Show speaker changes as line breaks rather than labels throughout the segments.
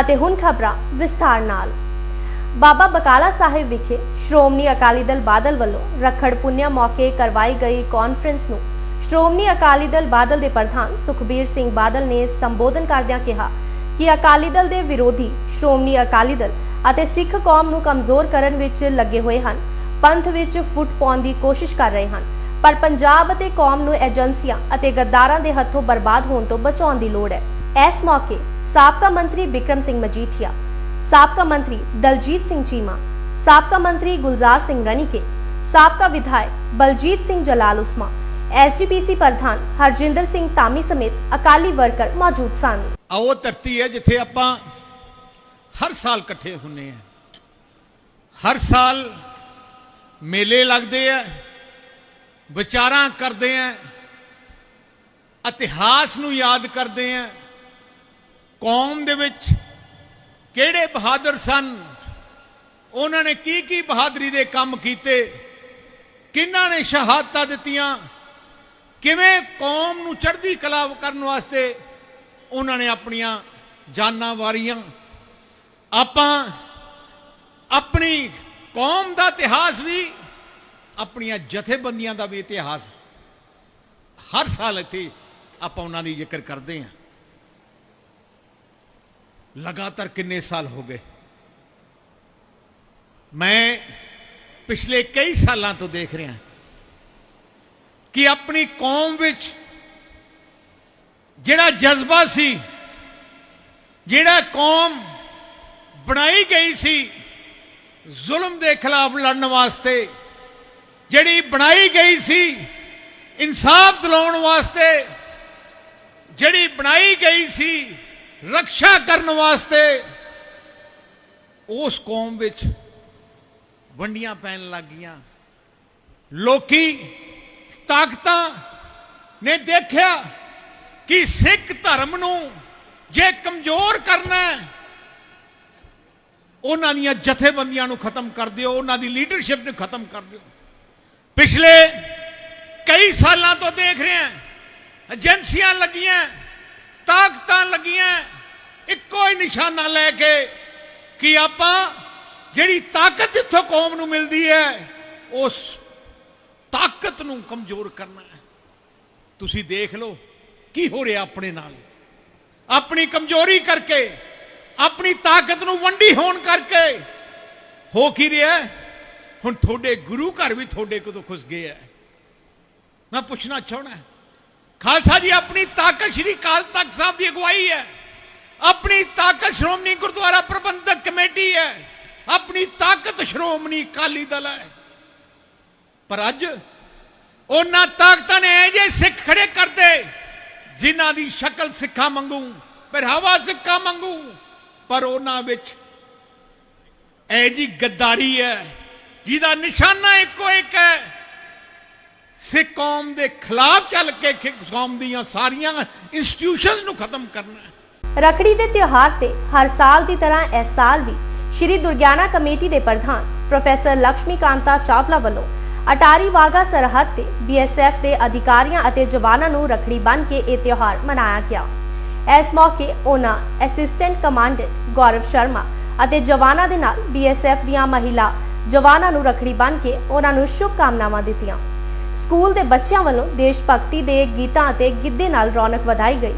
ਅਤੇ ਹੁਣ ਖਬਰਾਂ ਵਿਸਥਾਰ ਨਾਲ। ਬਾਬਾ ਬਕਾਲਾ ਸਾਹਿਬ ਵਿਖੇ ਸ਼੍ਰੋਮਣੀ ਅਕਾਲੀ ਦਲ ਬਾਦਲ ਵੱਲੋਂ ਰੱਖੜ ਪੁੰਨਿਆ ਮੌਕੇ ਕਰਵਾਈ ਗਈ ਕਾਨਫਰੰਸ ਨੂੰ। ਸ਼੍ਰੋਮਣੀ ਅਕਾਲੀ ਦਲ ਬਾਦਲ ਦੇ ਪ੍ਰਧਾਨ ਸੁਖਬੀਰ ਸਿੰਘ ਬਾਦਲ ਨੇ ਸੰਬੋਧਨ ਕਰਦਿਆਂ ਕਿਹਾ ਕਿ ਅਕਾਲੀ ਦਲ ਦੇ ਵਿਰੋਧੀ ਸ਼੍ਰੋਮਣੀ ਅਕਾਲੀ ਦਲ ਅਤੇ ਸਿੱਖ ਕੌਮ ਨੂੰ ਕਮਜ਼ੋਰ ਕਰਨ ਵਿੱਚ ਲੱਗੇ ਹੋਏ ਹਨ। ਪੰਥ ਵਿੱਚ ਫੁੱਟ ਪਾਉਣ ਦੀ ਕੋਸ਼ਿਸ਼ ਕਰ ਰਹੇ ਹਨ, ਪਰ ਪੰਜਾਬ ਅਤੇ ਕੌਮ ਨੂੰ ਏਜੰਸੀਆਂ ਅਤੇ ਗੱਦਾਰਾਂ ਦੇ ਹੱਥੋਂ ਬਰਬਾਦ ਹੋਣ ਤੋਂ ਬਚਾਉਣ ਦੀ ਲੋੜ ਹੈ। ਇਸ ਮੌਕੇ ਸਾਬਕਾ ਮੰਤਰੀ ਬਿਕਰਮ ਸਿੰਘ ਮਜੀਠੀਆ, ਸਾਬਕਾ ਮੰਤਰੀ ਦਲਜੀਤ ਸਿੰਘ ਚੀਮਾ, ਸਾਬਕਾ ਮੰਤਰੀ ਗੁਲਜ਼ਾਰ ਸਿੰਘ ਰਣੀਕੇ, ਸਾਬਕਾ ਵਿਧਾਇਕ ਬਲਜੀਤ ਸਿੰਘ ਜਲਾਲ ਉਸਮਾ ਐਸਜੀਪੀਸੀ ਪ੍ਰਧਾਨ ਹਰਜਿੰਦਰ ਸਿੰਘ ਤਾਮੀ ਸਮੇਤ ਅਕਾਲੀ ਵਰਕਰ ਮੌਜੂਦ ਸਨ।
ਆ ਧਰਤੀ ਹੈ ਜਿੱਥੇ ਆਪਾਂ ਹਰ ਸਾਲ ਇਕੱਠੇ ਹੁੰਨੇ ਆ ਹਰ ਸਾਲ ਮੇਲੇ ਲੱਗਦੇ ਆ, ਵਿਚਾਰਾਂ ਕਰਦੇ ਆ, ਇਤਿਹਾਸ ਨੂੰ ਯਾਦ ਕਰਦੇ ਆ ਕੌਮ ਦੇ ਵਿੱਚ ਕਿਹੜੇ ਬਹਾਦਰ ਸਨ? ਉਹਨਾਂ ਨੇ ਕੀ ਕੀ ਬਹਾਦਰੀ ਦੇ ਕੰਮ ਕੀਤੇ? ਕਿਹਨਾਂ ਨੇ ਸ਼ਹਾਦਤਾਂ ਦਿੱਤੀਆਂ? ਕਿਵੇਂ ਕੌਮ ਨੂੰ ਚੜ੍ਹਦੀ ਕਲਾ ਕਰਨ ਵਾਸਤੇ ਉਹਨਾਂ ਨੇ ਆਪਣੀਆਂ ਜਾਨਾਂ ਵਾਰੀਆਂ? ਆਪਾਂ ਆਪਣੀ ਕੌਮ ਦਾ ਇਤਿਹਾਸ ਵੀ ਆਪਣੀਆਂ ਜਥੇਬੰਦੀਆਂ ਦਾ ਵੀ ਇਤਿਹਾਸ ਹਰ ਸਾਲ ਇੱਥੇ ਆਪਾਂ ਉਹਨਾਂ ਦੀ ਜ਼ਿਕਰ ਕਰਦੇ ਹਾਂ। ਲਗਾਤਾਰ ਕਿੰਨੇ ਸਾਲ ਹੋ ਗਏ? ਮੈਂ ਪਿਛਲੇ ਕਈ ਸਾਲਾਂ ਤੋਂ ਦੇਖ ਰਿਹਾ ਕਿ ਆਪਣੀ ਕੌਮ ਵਿੱਚ ਜਿਹੜਾ ਜਜ਼ਬਾ ਸੀ, ਜਿਹੜਾ ਕੌਮ ਬਣਾਈ ਗਈ ਸੀ, ਜ਼ੁਲਮ ਦੇ ਖਿਲਾਫ ਲੜਨ ਵਾਸਤੇ, ਜਿਹੜੀ ਬਣਾਈ ਗਈ ਸੀ, ਇਨਸਾਫ ਦਿਲਾਉਣ ਵਾਸਤੇ, ਜਿਹੜੀ ਬਣਾਈ ਗਈ ਸੀ ਰੱਖਿਆ ਕਰਨ ਵਾਸਤੇ ਉਸ ਕੌਮ ਵਿੱਚ ਵੰਡੀਆਂ ਪੈਣ ਲੱਗੀਆਂ ਲੋਕੀ ਤਾਕਤਾਂ ਨੇ ਦੇਖਿਆ ਕਿ ਸਿੱਖ ਧਰਮ ਨੂੰ ਜੇ ਕਮਜ਼ੋਰ ਕਰਨਾ ਉਹਨਾਂ ਦੀਆਂ ਜਥੇਬੰਦੀਆਂ ਨੂੰ ਖਤਮ ਕਰ ਦਿਓ, ਉਹਨਾਂ ਦੀ ਲੀਡਰਸ਼ਿਪ ਨੂੰ ਖਤਮ ਕਰ ਦਿਓ। ਪਿਛਲੇ ਕਈ ਸਾਲਾਂ ਤੋਂ ਦੇਖ ਰਹੇ ਹਾਂ, ਏਜੰਸੀਆਂ ਲੱਗੀਆਂ ਤਾਕਤਾਂ ਲੱਗੀਆਂ। ਇੱਕੋ ਹੀ ਨਿਸ਼ਾਨਾ ਲੈ ਕੇ ਕਿ ਆਪਾਂ ਜਿਹੜੀ ਤਾਕਤ ਜਿੱਥੋਂ ਕੌਮ ਨੂੰ ਮਿਲਦੀ ਹੈ, ਉਸ ਤਾਕਤ ਨੂੰ ਕਮਜ਼ੋਰ ਕਰਨਾ ਹੈ। ਤੁਸੀਂ ਦੇਖ ਲਓ ਕੀ ਹੋ ਰਿਹਾ ਆਪਣੇ ਨਾਲ। ਆਪਣੀ ਕਮਜ਼ੋਰੀ ਕਰਕੇ, ਆਪਣੀ ਤਾਕਤ ਨੂੰ ਵੰਡੀ ਹੋਣ ਕਰਕੇ ਹੋ ਕੀ ਰਿਹਾ ਹੁਣ ਤੁਹਾਡੇ ਗੁਰੂ ਘਰ ਵੀ ਤੁਹਾਡੇ ਕੋਲੋਂ ਖੁਸ ਗਏ ਹੈ। ਮੈਂ ਪੁੱਛਣਾ ਚਾਹਣਾ ਖਾਲਸਾ ਜੀ, ਆਪਣੀ ਤਾਕਤ ਸ਼੍ਰੀ ਕਾਲ ਤਖਤ ਸਾਹਿਬ ਦੀ ਅਗਵਾਈ ਹੈ। ਆਪਣੀ ਤਾਕਤ ਸ਼੍ਰੋਮਣੀ ਗੁਰਦੁਆਰਾ ਪ੍ਰਬੰਧਕ ਕਮੇਟੀ ਹੈ। ਆਪਣੀ ਤਾਕਤ ਸ਼੍ਰੋਮਣੀ ਅਕਾਲੀ ਦਲ ਹੈ। ਪਰ ਅੱਜ ਉਹਨਾਂ ਤਾਕਤਾਂ ਨੇ ਇਹ ਜੇ ਸਿੱਖ ਖੜੇ ਕਰਦੇ, ਜਿਨ੍ਹਾਂ ਦੀ ਸ਼ਕਲ ਸਿੱਖਾਂ ਮੰਗੂ ਪਹਿਰਾਵਾ ਸਿੱਖਾਂ ਮੰਗੂ ਪਰ ਉਹਨਾਂ ਵਿੱਚ ਇਹ ਜੀ ਗੱਦਾਰੀ ਹੈ, ਜਿਹਦਾ ਨਿਸ਼ਾਨਾ ਇੱਕੋ ਇੱਕ ਹੈ। ਸਿੱਖ ਕੌਮ ਦੇ ਖਿਲਾਫ ਚੱਲ ਕੇ ਕੌਮ ਦੀਆਂ ਸਾਰੀਆਂ ਇੰਸਟੀਟਿਊਸ਼ਨਸ ਨੂੰ ਖਤਮ ਕਰਨਾ
ਰਖੜੀ ਦੇ ਤਿਉਹਾਰ ਤੇ ਹਰ ਸਾਲ ਦੀ ਤਰ੍ਹਾਂ ਇਸ ਸਾਲ ਵੀ ਸ਼੍ਰੀ ਦੁਰਗਿਆਨਾ ਕਮੇਟੀ ਦੇ ਪ੍ਰਧਾਨ ਪ੍ਰੋਫੈਸਰ ਲక్ష్ਮੀ ਕਾਂਤਾ ਚਾਵਲਾ ਵੱਲੋਂ ਅਟਾਰੀ ਵਾਗਾ ਸਰਹੱਦ ਤੇ ਬੀਐਸਐਫ ਦੇ ਅਧਿਕਾਰੀਆਂ ਅਤੇ ਜਵਾਨਾਂ ਨੂੰ ਰਖੜੀ ਬੰਨ ਕੇ ਇਹ ਤਿਉਹਾਰ ਮਨਾਇਆ ਗਿਆ। ਇਸ ਮੌਕੇ ਉਹਨਾਂ ਅਸਿਸਟੈਂਟ ਕਮਾਂਡੈਂਟ ਗੌਰਵ ਸ਼ਰਮਾ ਅਤੇ ਜਵਾਨਾਂ ਦੇ ਨਾਲ ਬੀਐਸਐਫ ਦੀਆਂ ਮਹਿਲਾ ਜਵਾਨਾਂ ਨੂੰ ਰਖੜੀ ਬੰਨ ਕੇ ਉਹਨਾਂ ਨੂੰ ਸ਼ੁਭ ਕਾਮਨਾਵਾਂ ਦਿੱਤੀਆਂ। ਸਕੂਲ ਦੇ ਬੱਚਿਆਂ ਵੱਲੋਂ ਦੇਸ਼ ਭਗਤੀ ਦੇ ਗੀਤਾਂ ਅਤੇ ਗਿੱਧੇ ਨਾਲ ਰੌਣਕ ਵਧਾਈ ਗਈ।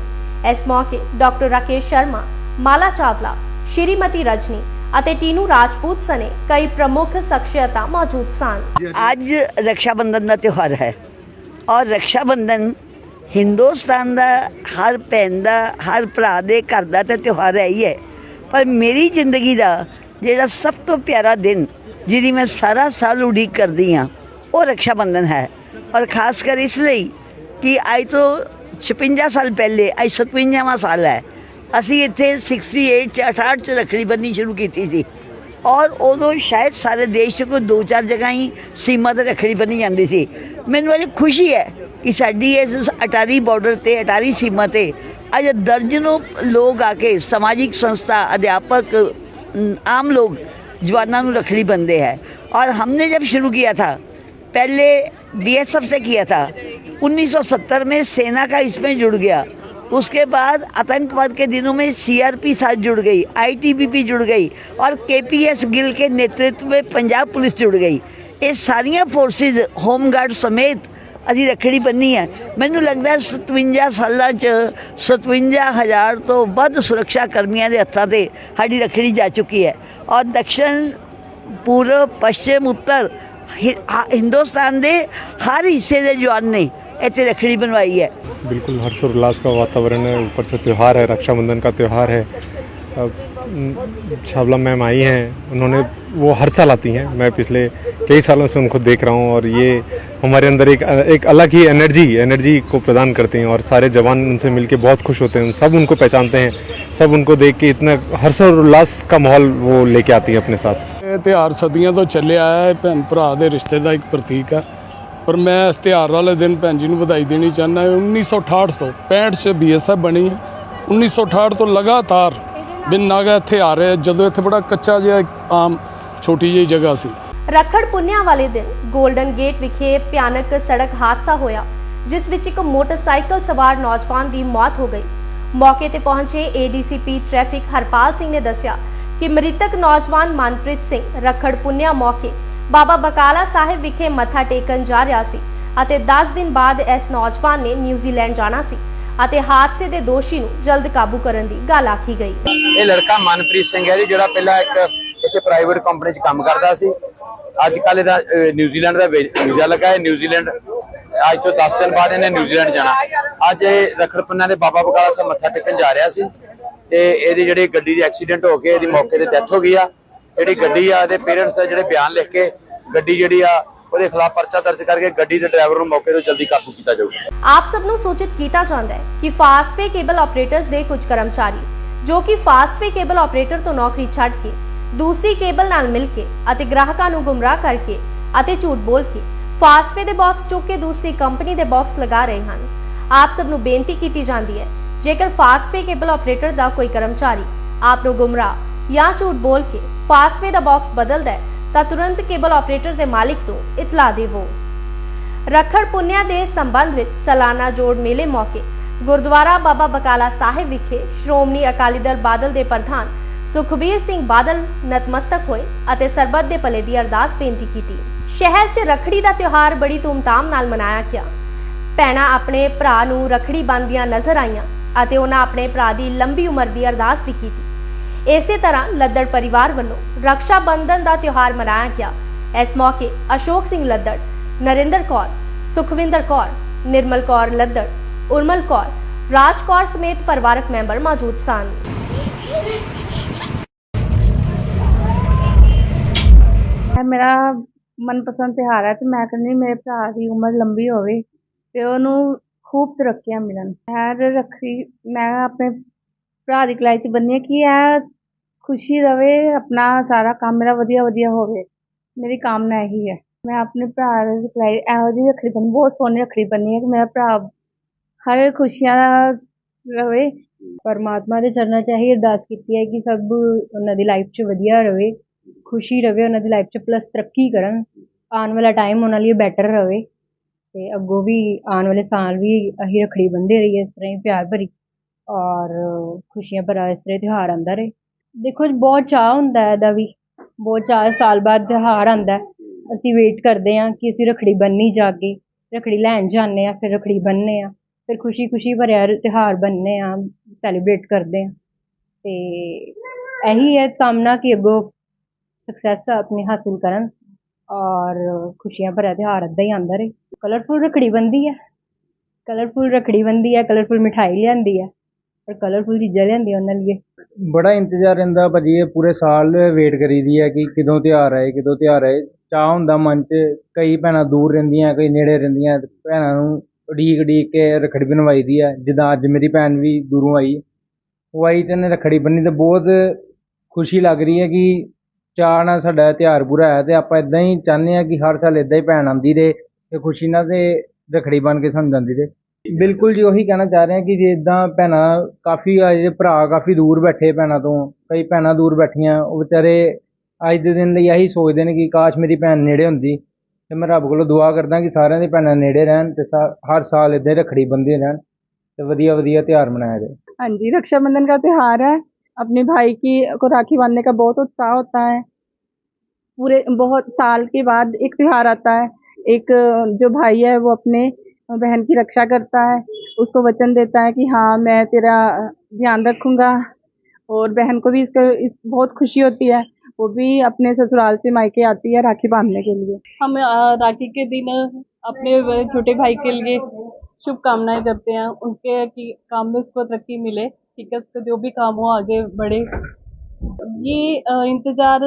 ਇਸ ਮੌਕੇ ਡਾਕਟਰ ਰਾਕੇਸ਼ ਸ਼ਰਮਾ, ਮਾਲਾ ਚਾਵਲਾ, ਸ਼੍ਰੀਮਤੀ ਰਜਨੀ ਅਤੇ ਟੀਨੂ ਰਾਜਪੂਤ ਸਨੇ ਕਈ ਪ੍ਰਮੁੱਖ ਸ਼ਖਸੀਅਤਾਂ ਮੌਜੂਦ ਸਨ।
ਅੱਜ ਰੱਖਿਆ ਬੰਧਨ ਦਾ ਤਿਉਹਾਰ ਹੈ ਔਰ ਰੱਖਿਆ ਬੰਧਨ ਹਿੰਦੁਸਤਾਨ ਦਾ, ਹਰ ਭੈਣ ਦਾ, ਹਰ ਭਰਾ ਦੇ ਘਰ ਦਾ ਤੇ ਤਿਉਹਾਰ ਹੈ ਹੀ ਹੈ। ਪਰ ਮੇਰੀ ਜ਼ਿੰਦਗੀ ਦਾ ਜਿਹੜਾ ਸਭ ਤੋਂ ਪਿਆਰਾ ਦਿਨ ਜਿਹਦੀ ਮੈਂ ਸਾਰਾ ਸਾਲ ਉਡੀਕ ਕਰਦੀ ਹਾਂ, ਉਹ ਰੱਖਿਆ ਬੰਧਨ ਹੈ। ਔਰ ਖਾਸ ਕਰ ਇਸ ਲਈ ਕਿ ਅੱਜ ਤੋਂ 56 ਸਾਲ ਪਹਿਲੇ ਅੱਜ 57ਵਾਂ ਸਾਲ ਹੈ ਅਸੀਂ ਇੱਥੇ 68 ਚ 68 ਚ ਰੱਖੜੀ ਬੰਨ੍ਹਣੀ ਸ਼ੁਰੂ ਕੀਤੀ ਸੀ ਔਰ ਉਦੋਂ ਸ਼ਾਇਦ ਸਾਰੇ ਦੇਸ਼ 'ਚ ਕੋਈ ਦੋ ਚਾਰ ਜਗ੍ਹਾ ਹੀ ਸੀਮਾ ਤੇ ਰੱਖੜੀ ਬੰਨੀ ਜਾਂਦੀ ਸੀ ਮੈਨੂੰ ਬੜੀ ਖੁਸ਼ੀ ਹੈ ਕਿ ਸਾਡੀ ਇਸ ਅਟਾਰੀ ਬਾਰਡਰ ਤੇ ਅਟਾਰੀ ਸੀਮਾ ਤੇ ਅੱਜ ਦਰਜਨੋਂ ਲੋਕ ਆ ਕੇ ਸਮਾਜਿਕ ਸੰਸਥਾ ਅਧਿਆਪਕ ਅਮ, आम लोग जवानों ਨੂੰ रखड़ी बंधे हैं और हमने जब शुरू किया था पहले बीएसएफ से किया था 1970 में सेना का इसमें जुड़ गया उसके बाद आतंकवाद के दिनों में सीआरपी साथ जुड़ गई आईटीबीपी जुड़ गई और केपीएस गिल के नेतृत्व में पंजाब पुलिस जुड़ गई ਇਹ ਸਾਰੀਆਂ ਫੋਰਸਿਸ ਹੋਮਗਾਰਡ ਸਮੇਤ ਅਸੀਂ ਰੱਖੜੀ ਬੰਨੀ ਹੈ ਮੈਨੂੰ ਲੱਗਦਾ ਹੈ 57 ਸਾਲਾਂ 'ਚ 57000 ਤੋਂ ਵੱਧ ਸੁਰੱਖਿਆ ਕਰਮੀਆਂ ਦੇ ਹੱਥਾਂ ਤੇ ਸਾਡੀ ਰੱਖੜੀ ਜਾ ਚੁੱਕੀ ਹੈ ਔਰ ਦਕਸ਼ਣ ਪੂਰਬ ਪੱਛਮ ਉੱਤਰ ਹਿ- ਹਾ- ਹਿੰਦੁਸਤਾਨ ਦੇ ਹਰ ਹਿੱਸੇ ਦੇ ਜਵਾਨ ਨੇ ਇੱਥੇ ਰੱਖੜੀ ਬਣਵਾਈ ਹੈ
बिल्कुल हर्षोल्लास का वातावरण है ऊपर से त्यौहार है रक्षाबंधन का त्यौहार है अब, म, छावला मैम आई हैं उन्होंने वो हर साल आती हैं मैं पिछले कई सालों से उनको देख रहा हूँ और ये हमारे अंदर एक एक अलग ही एनर्जी एनर्जी को प्रदान करती हैं और सारे जवान उनसे मिलके बहुत खुश होते हैं सब उनको पहचानते हैं सब उनको देख के इतना हर्षोल्लास का माहौल वो लेके आती हैं अपने साथ
ਇਹ ਤਿਉਹਾਰ ਸਦੀਆਂ ਤੋਂ ਚੱਲਿਆ ਹੈ। ਭੈਣ ਭਰਾ ਦੇ ਰਿਸ਼ਤੇ ਦਾ ਇੱਕ ਪ੍ਰਤੀਕ ਹੈ ਪਰ ਮੈਂ ਇਸ ਤਿਉਹਾਰ ਵਾਲੇ ਦਿਨ ਭੈਣ ਜੀ ਨੂੰ ਵਧਾਈ ਦੇਣੀ ਚਾਹੁੰਦਾ 1968 ਤੋਂ 65 ਚ ਬੀਐਸਐਫ ਬਣੀ ਹੈ। 1968 ਤੋਂ ਲਗਾਤਾਰ ਬਿਨ ਨਾਗਾ ਇੱਥੇ ਆ ਰਹੇ ਜਦੋਂ ਇੱਥੇ ਬੜਾ ਕੱਚਾ ਜਿਹਾ ਆਮ ਛੋਟੀ ਜਿਹੀ ਜਗ੍ਹਾ ਸੀ।
ਰੱਖੜ ਪੁੰਨਿਆ ਵਾਲੇ ਦਿਨ 골ਡਨ ਗੇਟ ਵਿਖੇ ਭਿਆਨਕ ਸੜਕ ਹਾਦਸਾ ਹੋਇਆ, ਜਿਸ ਵਿੱਚ ਇੱਕ ਮੋਟਰਸਾਈਕਲ ਸਵਾਰ ਨੌਜਵਾਨ ਦੀ ਮੌਤ ਹੋ ਗਈ। ਮੌਕੇ ਤੇ ਪਹੁੰਚੇ ਏਡੀਸੀਪੀ ਟ੍ਰੈਫਿਕ ਹਰਪਾਲ ਸਿੰਘ ਨੇ ਦੱਸਿਆ ਕਿ ਮ੍ਰਿਤਕ ਨੌਜਵਾਨ ਮਨਪ੍ਰੀਤ ਸਿੰਘ ਰੱਖੜ ਪੁੰਨਿਆ ਮੌਕੇ ਬਾਬਾ ਬਕਾਲਾ ਸਾਹਿਬ ਵਿਖੇ ਮੱਥਾ ਟੇਕਣ ਜਾ ਰਿਹਾ ਸੀ ਅਤੇ 10 ਦਿਨ ਬਾਅਦ ਇਸ ਨੌਜਵਾਨ ਨੇ ਨਿਊਜ਼ੀਲੈਂਡ ਜਾਣਾ ਸੀ ਅਤੇ ਹਾਦਸੇ ਦੇ ਦੋਸ਼ੀ ਨੂੰ ਜਲਦ ਕਾਬੂ ਕਰਨ ਦੀ ਗੱਲ ਆਖੀ ਗਈ।
ਇਹ ਲੜਕਾ ਮਨਪ੍ਰੀਤ ਸਿੰਘ ਹੈ ਜੀ, ਜਿਹੜਾ ਪਹਿਲਾਂ ਇੱਕ ਇੱਥੇ ਪ੍ਰਾਈਵੇਟ ਕੰਪਨੀ 'ਚ ਕੰਮ ਕਰਦਾ ਸੀ। ਅੱਜ ਕੱਲ ਇਹਦਾ ਨਿਊਜ਼ੀਲੈਂਡ ਦਾ ਵੀਜ਼ਾ ਲੱਗਾ ਹੈ, ਨਿਊਜ਼ੀਲੈਂਡ ਅੱਜ ਤੋਂ 10 ਦਿਨ ਬਾਅਦ ਇਹਨੇ ਨਿਊਜ਼ੀਲੈਂਡ ਜਾਣਾ। ਅੱਜ ਇਹ ਰਖੜਪੁੰਨਾ ਦੇ ਬਾਬਾ ਬਕਾਲਾ ਸਾਹਿਬ ਮੱਥਾ ਟੇਕਣ ਜਾ ਰਿਹਾ ਸੀ। ਤੇ ਇਹਦੀ ਜਿਹੜੀ ਗੱਡੀ ਦੀ ਐਕਸੀਡੈਂਟ ਹੋ ਕੇ ਇਹਦੀ ਮੌਕੇ ਤੇ ਡੈਥ ਹੋ ਗਈ ਆ। ਜਿਹੜੀ ਗੱਡੀ ਆ, ਇਹਦੇ ਪੇਰੈਂਟਸ ਦਾ ਜਿਹੜੇ ਬਿਆਨ ਲਿਖ ਕੇ ਗੱਡੀ ਜਿਹੜੀ ਆ, ਉਹਦੇ ਖਿਲਾਫ ਪਰਚਾ ਦਰਜ ਕਰਕੇ ਗੱਡੀ ਦੇ ਡਰਾਈਵਰ ਨੂੰ ਮੌਕੇ ਤੋਂ ਜਲਦੀ ਕਾਬੂ ਕੀਤਾ ਜਾਊਗਾ।
ਆਪ ਸਭ ਨੂੰ ਸੂਚਿਤ ਕੀਤਾ ਜਾਂਦਾ ਹੈ ਕਿ ਫਾਸਟਵੇ ਕੇਬਲ ਆਪਰੇਟਰਸ ਦੇ ਕੁਝ ਕਰਮਚਾਰੀ, ਜੋ ਕਿ ਫਾਸਟਵੇ ਕੇਬਲ ਆਪਰੇਟਰ ਤੋਂ ਨੌਕਰੀ ਛੱਡ ਕੇ ਦੂਸਰੀ ਕੇਬਲ ਨਾਲ ਮਿਲ ਕੇ ਅਤੇ ਗ੍ਰਾਹਕਾਂ ਨੂੰ ਗੁੰਮਰਾਹ ਕਰਕੇ ਅਤੇ ਝੂਠ ਬੋਲ ਕੇ ਫਾਸਟਵੇ ਦੇ ਬਾਕਸ ਚੁੱਕ ਕੇ ਦੂਸਰੀ ਕੰਪਨੀ ਦੇ ਬਾਕਸ ਲਗਾ ਰਹੇ ਹਨ, ਆਪ ਸਭ ਨੂੰ ਬੇਨਤੀ ਕੀਤੀ ਜਾਂਦੀ ਹੈ ਜੇਕਰ ਫਾਸਟਵੇ ਕੇਬਲ ਆਪਰੇਟਰ ਦਾ ਕੋਈ ਕਰਮਚਾਰੀ ਆਪ ਨੂੰ ਗੁੰਮਰਾਹ ਜਾਂ ਝੂਠ ਬੋਲ ਕੇ ਫਾਸਟਵੇ ਦਾ ਬਾਕਸ ਬਦਲਦਾ ਹੈ, ਤਾਂ ਤੁਰੰਤ ਕੇਬਲ ਆਪਰੇਟਰ ਦੇ ਮਾਲਿਕ ਨੂੰ ਇਤਲਾ ਦੇਵੋ। ਰੱਖੜ ਪੁੰਨਿਆ ਦੇ ਸੰਬੰਧ ਵਿੱਚ ਸਾਲਾਨਾ ਜੋੜ ਮੇਲੇ ਮੌਕੇ ਗੁਰਦੁਆਰਾ ਬਾਬਾ ਬਕਾਲਾ ਸਾਹਿਬ ਵਿਖੇ ਸ਼੍ਰੋਮਣੀ ਅਕਾਲੀ ਦਲ ਬਾਦਲ ਦੇ ਪ੍ਰਧਾਨ ਸੁਖਬੀਰ ਸਿੰਘ ਬਾਦਲ ਨਤਮਸਤਕ ਹੋਏ ਅਤੇ ਸਰਬੱਤ ਦੇ ਭਲੇ ਦੀ ਅਰਦਾਸ ਬੇਨਤੀ ਕੀਤੀ। ਸ਼ਹਿਰ 'ਚ ਰੱਖੜੀ ਦਾ ਤਿਉਹਾਰ ਬੜੀ ਧੂਮਧਾਮ ਨਾਲ ਮਨਾਇਆ ਗਿਆ। ਭੈਣਾਂ ਆਪਣੇ ਭਰਾ ਨੂੰ ਰੱਖੜੀ ਬੰਨ੍ਹਦੀਆਂ ਨਜ਼ਰ ਆਈਆਂ। ਅਤੇ ਉਹਨਾਂ ਆਪਣੇ ਭਰਾ ਦੀ ਲੰਬੀ ਉਮਰ ਦੀ ਅਰਦਾਸ ਵੀ ਕੀਤੀ। ਇਸੇ ਤਰ੍ਹਾਂ ਲੱਦੜ ਪਰਿਵਾਰ ਵੱਲੋਂ ਰਕਸ਼ਾ ਬੰਧਨ ਦਾ ਤਿਉਹਾਰ ਮਨਾਇਆ ਗਿਆ। ਇਸ ਮੌਕੇ ਅਸ਼ੋਕ ਸਿੰਘ ਲੱਦੜ, ਨਰਿੰਦਰ ਕੌਰ, ਸੁਖਵਿੰਦਰ ਕੌਰ, ਨਿਰਮਲ ਕੌਰ ਲੱਦੜ, ਉਰਮਲ ਕੌਰ, ਰਾਜ ਕੌਰ ਸਮੇਤ ਪਰਿਵਾਰਕ ਮੈਂਬਰ ਮੌਜੂਦ ਸਨ।
ਇਹ ਮੇਰਾ ਮਨਪਸੰਦ ਤਿਉਹਾਰ ਹੈ ਤੇ ਮੈਂ ਕਹਿੰਦੀ ਮੇਰੇ ਭਰਾ ਦੀ ਉਮਰ ਲੰਬੀ ਹੋਵੇ ਤੇ ਉਹਨੂੰ ਖੂਬ ਤਰੱਕੀਆਂ ਮਿਲਣ। ਹਰ ਰੱਖੜੀ ਮੈਂ ਆਪਣੇ ਭਰਾ ਦੀ ਕਲਾਈ ਚ ਬੰਨੀ ਕਿ ਇਹ ਖੁਸ਼ੀ ਰਹੇ ਆਪਣਾ ਸਾਰਾ ਕੰਮ ਮੇਰਾ ਵਧੀਆ ਵਧੀਆ ਹੋਵੇ। ਮੇਰੀ ਕਾਮਨਾ ਇਹੀ ਹੈ। ਮੈਂ ਆਪਣੇ ਭਰਾ ਦੀ ਕਲਾਈ ਇਹੋ ਜਿਹੀ ਰੱਖੜੀ ਬੰਨੀ, ਬਹੁਤ ਸੋਹਣੀ ਰੱਖੜੀ ਬੰਨੀ ਹੈ ਕਿ ਮੇਰਾ ਭਰਾ ਹਰ ਖੁਸ਼ੀਆਂ ਦਾ ਰਵੇ। ਪਰਮਾਤਮਾ ਦੇ ਚਰਨਾਂ 'ਚ ਇਹੀ ਅਰਦਾਸ ਕੀਤੀ ਹੈ ਕਿ ਸਭ ਉਹਨਾਂ ਦੀ ਲਾਈਫ 'ਚ ਵਧੀਆ ਰਹੇ ਖੁਸ਼ੀ ਰਹੇ ਉਹਨਾਂ ਦੀ ਲਾਈਫ 'ਚ ਪਲੱਸ ਤਰੱਕੀ ਕਰਨ। ਆਉਣ ਵਾਲਾ ਟਾਈਮ ਉਹਨਾਂ ਲਈ ਬੈਟਰ ਰਹੇ ਤੇ ਅੱਗੋਂ ਵੀ ਆਉਣ ਵਾਲੇ ਸਾਲ ਵੀ ਅਸੀਂ ਰੱਖੜੀ ਬੰਨ੍ਹਦੇ ਰਹੀਏ, ਇਸ ਤਰ੍ਹਾਂ ਹੀ ਪਿਆਰ ਭਰੀ ਔਰ ਖੁਸ਼ੀਆਂ ਭਰਾ ਇਸ ਤਰ੍ਹਾਂ ਤਿਉਹਾਰ ਆਉਂਦਾ ਰਹੇ। ਦੇਖੋ ਬਹੁਤ ਚਾਅ ਹੁੰਦਾ ਇਹਦਾ ਵੀ, ਬਹੁਤ ਚਾਅ ਸਾਲ ਬਾਅਦ ਤਿਉਹਾਰ ਆਉਂਦਾ ਅਸੀਂ ਵੇਟ ਕਰਦੇ ਹਾਂ ਕਿ ਅਸੀਂ ਰੱਖੜੀ ਬੰਨ੍ਹਣੀ ਜਾ ਕੇ ਰੱਖੜੀ ਲੈਣ ਜਾਂਦੇ ਹਾਂ, ਫਿਰ ਰੱਖੜੀ ਬੰਨ੍ਹਦੇ ਹਾਂ, ਫਿਰ ਖੁਸ਼ੀ ਖੁਸ਼ੀ ਭਰਿਆ ਤਿਉਹਾਰ ਬੰਨ੍ਹਦੇ ਹਾਂ ਸੈਲੀਬ੍ਰੇਟ ਕਰਦੇ ਹਾਂ। ਤੇ ਇਹੀ ਹੈ ਕਾਮਨਾ ਕਿ ਅੱਗੋਂ ਸਕਸੈਸ ਆਪਣੀ ਹਾਸਿਲ ਕਰਨ ਔਰ ਖੁਸ਼ੀਆਂ ਭਰਿਆ ਤਿਉਹਾਰ ਏਦਾਂ ਹੀ ਆਉਂਦਾ ਰਹੇ। ਕਲਰਫੁਲ ਰੱਖੜੀ ਬੰਦੀ ਹੈ ਕਲਰਫੁਲ ਰੱਖੜੀ ਬੰਦੀ ਹੈ ਕਲਰਫੁਲ ਮਿਠਾਈ ਲਿਆਂਦੀ ਹੈ ਔਰ ਕਲਰਫੁਲ ਚੀਜ਼ਾਂ ਲਿਆਂਦੀਆਂ ਉਹਨਾਂ ਲਈ
ਬੜਾ ਇੰਤਜ਼ਾਰ ਰਹਿੰਦਾ ਭਾਜੀ, ਇਹ ਪੂਰੇ ਸਾਲ ਵੇਟ ਕਰੀਦੀ ਹੈ ਕਿ ਕਦੋਂ ਤਿਉਹਾਰ ਆਏ, ਕਦੋਂ ਤਿਉਹਾਰ ਆਏ। ਚਾਹ ਹੁੰਦਾ ਮਨ 'ਚ, ਕਈ ਭੈਣਾਂ ਦੂਰ ਰਹਿੰਦੀਆਂ, ਕਈ ਨੇੜੇ ਰਹਿੰਦੀਆਂ ਤੇ ਭੈਣਾਂ ਨੂੰ ਉਡੀਕ ਉਡੀਕ ਕੇ ਰੱਖੜੀ ਬਣਵਾਈ ਦੀ ਹੈ ਜਿੱਦਾਂ ਅੱਜ ਮੇਰੀ ਭੈਣ ਵੀ ਦੂਰੋਂ ਆਈ। ਉਹ ਆਈ ਤੇ ਇਹਨੇ ਰੱਖੜੀ ਬੰਨੀ ਤੇ ਬਹੁਤ ਖੁਸ਼ੀ ਲੱਗ ਰਹੀ ਹੈ ਕਿ ਚਾਹ ਨਾਲ ਸਾਡਾ ਤਿਉਹਾਰ ਪੂਰਾ ਹੈ ਤੇ ਆਪਾਂ ਇਦਾਂ ਹੀ ਚਾਹੁੰਦੇ ਹਾਂ ਕਿ ਹਰ ਸਾਲ ਇਦਾਂ ਹੀ ਭੈਣ ਆਉਂਦੀ ਰਹੇ। ਤੇ ਖੁਸ਼ੀ ਨਾਲ ਤੇ ਰੱਖੜੀ ਬਣ ਕੇ ਸਾਨੂੰ ਜਾਂਦੀ ਰਹੇ ਬਿਲਕੁਲ ਜੀ ਉਹੀ ਕਹਿਣਾ ਚਾਹ ਰਹੇ ਹਾਂ ਕਿ ਜੇ ਇਦਾਂ ਭੈਣਾਂ ਕਾਫੀ ਅਜੇ ਭਰਾ ਕਾਫੀ ਦੂਰ ਬੈਠੇ ਭੈਣਾਂ ਤੋਂ ਕਈ ਭੈਣਾਂ ਦੂਰ ਬੈਠੀਆਂ ਉਹ ਵਿਚਾਰੇ ਅੱਜ ਦੇ ਦਿਨ ਲਈ ਇਹੀ ਸੋਚਦੇ ਨੇ ਕਿ ਕਾਸ਼ ਮੇਰੀ ਭੈਣ ਨੇੜੇ ਹੁੰਦੀ ਤੇ ਮੈਂ ਰੱਬ ਕੋਲੋਂ ਦੁਆ ਕਰਦਾ ਕਿ ਸਾਰਿਆਂ ਦੀ ਭੈਣਾਂ ਨੇੜੇ ਰਹਿਣ ਤੇ ਸਾ- ਹਰ ਸਾਲ ਇਦਾਂ ਹੀ ਰੱਖੜੀ ਬੰਨ੍ਹਦੇ ਰਹਿਣ ਤੇ ਵਧੀਆ ਵਧੀਆ ਤਿਉਹਾਰ मनाया जाए
हाँ जी रक्षाबंधन का त्यौहार है अपने भाई की को राखी बांधने का बहुत उत्साह होता है पूरे बहुत साल के बाद एक त्यौहार आता है एक, जो भाई है वो अपने बहन की रक्षा करता है, उसको वचन देता है कि हाँ मैं तेरा ध्यान रखूँगा। और बहन को भी इसका, इस, बहुत खुशी होती है। वो भी अपने ससुराल से मायके आती है राखी बांधने के लिए। हम राखी के दिन अपने छोटे भाई के लिए शुभकामनाएँ करते हैं। उनके कि, काम में उसको तरक्की मिले ठीक है उसका जो भी काम हो आगे बढ़े। ये इंतज़ार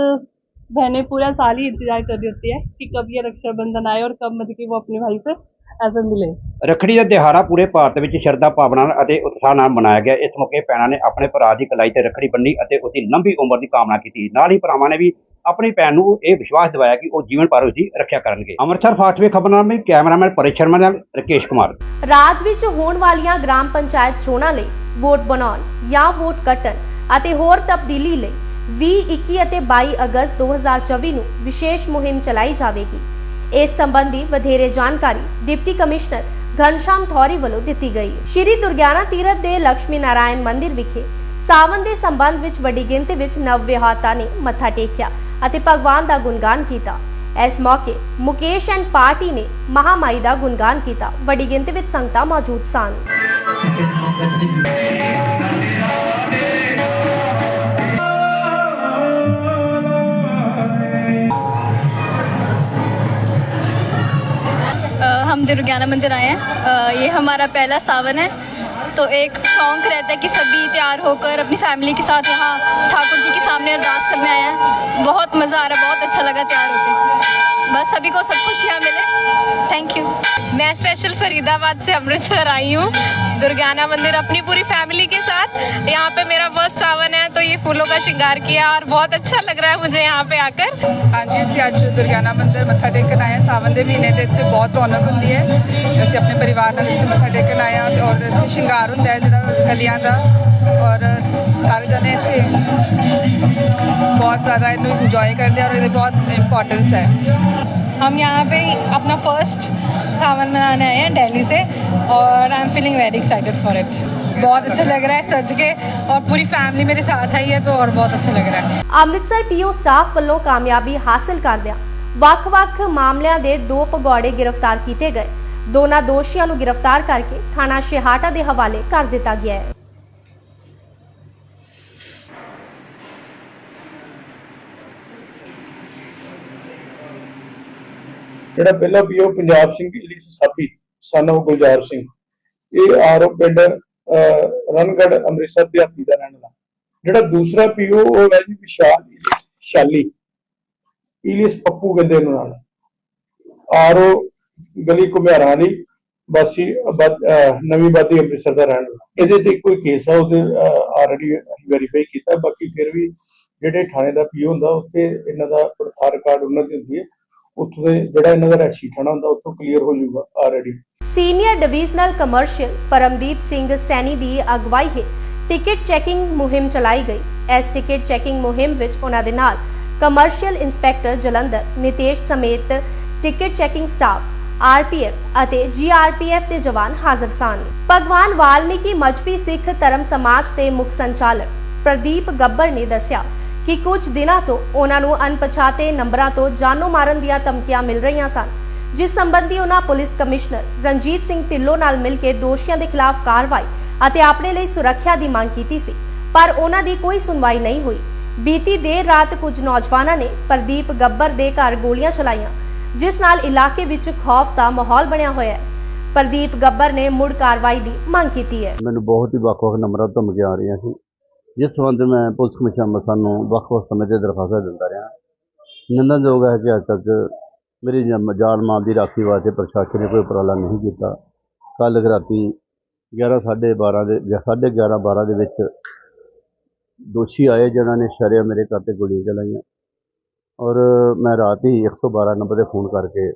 बहनें पूरा साल ही इंतजार कर रही होती है कि कब ये रक्षाबंधन आए और कब मतलब कि वो अपने भाई से ऐसा मिले
ਰੱਖੜੀ ਦਾ ਦਿਹਾੜਾ ਪੂਰੇ ਭਾਰਤ ਵਿੱਚ ਸ਼ਰਧਾ ਭਾਵਨਾ ਨਾਲ ਅਤੇ ਉਤਸ਼ਾਹ ਨਾਲ ਮਨਾਇਆ ਗਿਆ ਇਸ ਮੌਕੇ ਭੈਣਾਂ ਨੇ ਆਪਣੇ ਭਰਾ ਦੀ ਕਲਾਈ ਤੇ ਰੱਖੜੀ ਬੰਨੀ ਅਤੇ ਉਸ ਦੀ ਲੰਬੀ ਉਮਰ ਦੀ ਕਾਮਨਾ ਕੀਤੀ ਨਾਲ ਹੀ ਭਰਾਵਾਂ ਨੇ ਵੀ ਆਪਣੀ ਭੈਣ ਨੂੰ ਇਹ ਵਿਸ਼ਵਾਸ ਦਿਵਾਇਆ ਕਿ ਉਹ ਜੀਵਨ ਭਰ ਉਸ ਦੀ ਰੱਖਿਆ ਕਰਨਗੇ ਅੰਮ੍ਰਿਤਸਰ ਫਾਸਟ ਵੇ ਖਬਰਾਂ ਨਾਲ ਕੈਮਰਾਮੈਨ ਪਰੇਸ਼ ਸ਼ਰਮਾ ਨਾਲ ਰਕੇਸ਼ ਕੁਮਾਰ
ਰਾਜ ਵਿੱਚ ਹੋਣ ਵਾਲੀਆਂ ਗ੍ਰਾਮ ਪੰਚਾਇਤ ਚੋਣਾਂ ਲਈ ਵੋਟ ਬਣਾਉਣ ਜਾਂ ਵੋਟ ਕੱਟਣ ਅਤੇ ਹੋਰ ਤਬਦੀਲੀ ਲਈ 20 21 ਅਤੇ 22 ਅਗਸਤ 2024 ਨੂੰ ਵਿਸ਼ੇਸ਼ ਮੁਹਿੰਮ ਚਲਾਈ ਜਾਵੇਗੀ। ਇਸ ਸੰਬੰਧੀ ਵਧੇਰੇ ਜਾਣਕਾਰੀ ਡਿਪਟੀ ਕਮਿਸ਼ਨਰ ਘਨਸ਼ਾਮ ਥੌਰੀ ਵੱਲੋਂ ਦਿੱਤੀ ਗਈ। ਸ਼੍ਰੀ ਦੁਰਗਿਆਨਾ ਤੀਰਥ ਦੇ ਲక్ష్ਮੀ ਨਾਰਾਇਣ ਮੰਦਿਰ ਵਿਖੇ ਸਾਵਨ ਦੇ ਸੰਬੰਧ ਵਿੱਚ ਵੱਡੀ ਗਿਣਤੀ ਵਿੱਚ ਨਵ ਵਿਆਹਤਾ ਨੇ ਮੱਥਾ ਟੇਕਿਆ ਅਤੇ ਭਗਵਾਨ ਦਾ ਗੁਣਗਾਨ ਕੀਤਾ। ਇਸ ਮੌਕੇ ਮੁਕੇਸ਼ ਐਂਡ ਪਾਰਟੀ ਨੇ ਮਹਾਮਾਈ ਦਾ ਗੁਣਗਾਨ ਕੀਤਾ। ਵੱਡੀ ਗਿਣਤੀ ਵਿੱਚ ਸੰਗਤਾਂ ਮੌਜੂਦ ਸਨ।
हम दुर्गाना मंदिर आए हैं। ये हमारा पहला सावन है। तो एक शौक रहता है कि सभी तैयार होकर अपनी फैमिली के साथ यहाँ ठाकुर जी के सामने अरदास करने आए हैं। बहुत मज़ा आ रहा है, बहुत अच्छा लगा तैयार होकर बस सभी को सब खुशियाँ मिले। थैंक यू
मैं स्पेशल फरीदाबाद से अमृतसर आई हूँ। दुर्गाना मंदिर अपनी पूरी फैमिली के साथ। यहाँ पे मेरा बहुत सावन है तो ये फूलों का श्रृंगार किया और बहुत अच्छा लग रहा है मुझे यहाँ पे आकर।
हाँ जी अस अज दुर्गाना मंदिर मत्था टेकन आए सावन के महीने के इतने बहुत रौनक होंगी है। असं अपने परिवार ना मत्था टेकन आए और श्रृंगार होंगे जो गलिया का ਇੱਥੇ ਸ਼ਿੰਗਾਰ ਹੁੰਦਾ ਹੈ ਜਿਹੜਾ ਕਲੀਆਂ ਦਾ ਔਰ ਸਾਰੇ ਜਣੇ ਇੱਥੇ ਬਹੁਤ ਜ਼ਿਆਦਾ ਇਹਨੂੰ ਇੰਜੋਏ ਕਰਦੇ ਆ ਔਰ ਇਹਦੀ ਬਹੁਤ ਇੰਪੋਰਟੈਂਸ ਹੈ
हम यहाँ पे अपना फर्स्ट सावन मनाने आए हैं दिल्ली से और I am feeling very excited for it बहुत अच्छा लग रहा है सज के और पूरी फैमिली मेरे साथ आई है तो और बहुत अच्छा लग रहा है
ਅੰਮ੍ਰਿਤਸਰ ਪੀਓ ਸਟਾਫ ਵੱਲੋਂ ਕਾਮਯਾਬੀ ਹਾਸਲ ਕਰਦਿਆਂ ਵੱਖ-ਵੱਖ ਮਾਮਲਿਆਂ ਦੇ ਦੋ ਭਗੌੜੇ ਗ੍ਰਿਫਤਾਰ ਕੀਤੇ ਗਏ ਦੋਨਾਂ ਦੋਸ਼ੀਆਂ ਨੂੰ ਗ੍ਰਿਫਤਾਰ ਕਰਕੇ ਥਾਣਾ ਸ਼ਿਹਾਟਾ ਦੇ ਹਵਾਲੇ ਕਰ ਦਿੱਤਾ ਗਿਆ ਹੈ
ਜਿਹੜਾ ਪਹਿਲਾ ਪੀਓ ਪੰਜਾਬ ਸਿੰਘ ਇਲੀਸ ਸਾਬੀ ਸਨ of ਗੁਲਜ਼ਾਰ ਸਿੰਘ। ਇਹ ਆਰੋ ਪਿੰਡ ਅਹ, ਰਣਗੜ੍ਹ ਅੰਮ੍ਰਿਤਸਰ ਦਿਹਾਤੀ ਦਾ ਰਹਿਣ ਵਾਲਾ। ਜਿਹੜਾ ਦੂਸਰਾ ਪੀਓ ਉਹ ਹੈ ਜੀ ਵਿਸ਼ਾਲ ਸ਼ਾਲੀ। ਇਲੀਸ ਪੱਪੂ ਕਹਿੰਦੇ ਇਹਨੂੰ ਨਾਲ। ਆਰੋ ਗਲੀ ਘੁਮਿਆਰਾਂ ਦੀ ਵਾਸੀ ਨਵੀਂ ਬਾਦੀ ਅੰਮ੍ਰਿਤਸਰ ਦਾ ਰਹਿਣ ਵਾਲਾ। ਇਹਦੇ ਤੇ ਕੋਈ ਕੇਸ ਆ ਉਹਦੇ ਆਲਰੇਡੀ ਵੈਰੀਫਾਈ ਕੀਤਾ। ਬਾਕੀ ਫਿਰ ਵੀ ਜਿਹੜੇ ਥਾਣੇ ਦਾ ਪੀਓ ਹੁੰਦਾ ਉੱਥੇ ਇਹਨਾਂ ਦਾ ਆਧਾਰ ਉਹਨਾਂ ਦੀ ਹੁੰਦੀ ਹੈ। ਉੱਥੋਂ ਦੇ ਜਿਹੜਾ ਇਹਨਾਂ ਦਾ ਰੈਸ਼ੀ ਥਾਣਾ ਹੁੰਦਾ ਉੱਥੋਂ ਕਲੀਅਰ ਹੋ ਜਾਊਗਾ already
senior divisional commercial Parmdeep Singh Saini ਦੀ ਅਗਵਾਈ ਹੇਠ ਟਿਕਟ ਚੈਕਿੰਗ ਮੁਹਿੰਮ ਚਲਾਈ ਗਈ। ਇਸ ਟਿਕਟ ਚੈਕਿੰਗ ਮੁਹਿੰਮ ਵਿੱਚ ਉਹਨਾਂ ਦੇ ਨਾਲ ਕਮਰਸ਼ੀਅਲ ਇੰਸਪੈਕਟਰ ਜਲੰਧਰ, ਨਿਤੇਸ਼ ਸਮੇਤ ਟਿਕਟ ਚੈਕਿੰਗ ਸਟਾਫ ਆਰਪੀਐਫ ਅਤੇ ਜੀਆਰਪੀਐਫ ਦੇ ਜਵਾਨ ਹਾਜ਼ਰ ਸਨ। ਭਗਵਾਨ ਵਾਲਮੀਕੀ ਮਜਬੀ ਸਿੱਖ ਧਰਮ ਸਮਾਜ ਦੇ ਮੁੱਖ ਸੰਚਾਲਕ ਪ੍ਰਦੀਪ ਗੱਬਰ ਨੇ ਦੱਸਿਆ ਕਿ ਕੁਝ ਦਿਨਾਂ ਤੋਂ ਉਹਨਾਂ ਨੂੰ ਅਣਪਛਾਤੇ ਨੰਬਰਾਂ ਤੋਂ ਜਾਨੋਂ ਮਾਰਨ ਦੀਆਂ ਧਮਕੀਆਂ ਮਿਲ ਰਹੀਆਂ ਸਨ। ਜਿਸ ਸੰਬੰਧੀ ਉਹਨਾਂ ਪੁਲਿਸ ਕਮਿਸ਼ਨਰ ਰਣਜੀਤ ਸਿੰਘ ਢਿੱਲੋਂ ਨਾਲ ਮਿਲ ਕੇ ਦੋਸ਼ੀਆਂ ਦੇ ਖਿਲਾਫ ਕਾਰਵਾਈ ਅਤੇ ਆਪਣੇ ਲਈ ਸੁਰੱਖਿਆ ਦੀ ਮੰਗ ਕੀਤੀ ਸੀ, ਪਰ ਉਹਨਾਂ ਦੀ ਕੋਈ ਸੁਣਵਾਈ ਨਹੀਂ ਹੋਈ। ਬੀਤੀ ਦੇਰ ਰਾਤ ਕੁਝ ਨੌਜਵਾਨਾਂ ਨੇ ਪ੍ਰਦੀਪ ਗੱਬਰ ਦੇ ਘਰ ਗੋਲੀਆਂ ਚਲਾਈਆਂ, ਜਿਸ ਨਾਲ ਇਲਾਕੇ ਵਿੱਚ ਖੌਫ ਦਾ ਮਾਹੌਲ ਬਣਿਆ ਹੋਇਆ ਹੈ। ਪ੍ਰਦੀਪ ਗੱਬਰ ਨੇ ਮੁੜ ਕਾਰਵਾਈ ਦੀ ਮੰਗ ਕੀਤੀ ਹੈ।
ਮੈਨੂੰ ਬਹੁਤ ਹੀ ਵੱਖ-ਵੱਖ ਨੰਬਰਾਂ ਤੋਂ ਧਮਕੀਆਂ ਆ ਰਹੀਆਂ ਸੀ। ਜਿਸ ਸੰਬੰਧ ਮੈਂ ਪੁਲਿਸ ਕਮਿਸ਼ਨ ਅੰਮ੍ਰਿਤਸਰ ਨੂੰ ਵੱਖ-ਵੱਖ ਸਮੇਂ ਤੇ ਦਰਖਾਸਤਾਂ ਦਿੰਦਾ ਰਿਹਾ। ਨਿੰਦਣਯੋਗ ਹੈ ਕਿ ਅੱਜ ਤੱਕ ਮੇਰੀ ਜਮ- ਜਾਨ ਮਾਲ ਦੀ ਰਾਖੀ ਵਾਸਤੇ ਪ੍ਰਸ਼ਾਸਨ ਨੇ ਕੋਈ ਉਪਰਾਲਾ ਨਹੀਂ ਕੀਤਾ। ਕੱਲ੍ਹ ਰਾਤੀ 11 ਸਾਢੇ 12 ਦੇ, ਜਾਂ ਸਾਢੇ 11 12 ਦੇ ਵਿੱਚ ਦੋਸ਼ੀ ਆਏ ਜਿਨ੍ਹਾਂ ਨੇ ਸ਼ਰਿਆ ਮੇਰੇ ਘਰ ਤੇ ਗੋਲੀਆਂ ਚਲਾਈਆਂ। ਔਰ ਮੈਂ ਰਾਤ ਹੀ 112 ਨੰਬਰ ਤੇ ਫੋਨ ਕਰਕੇ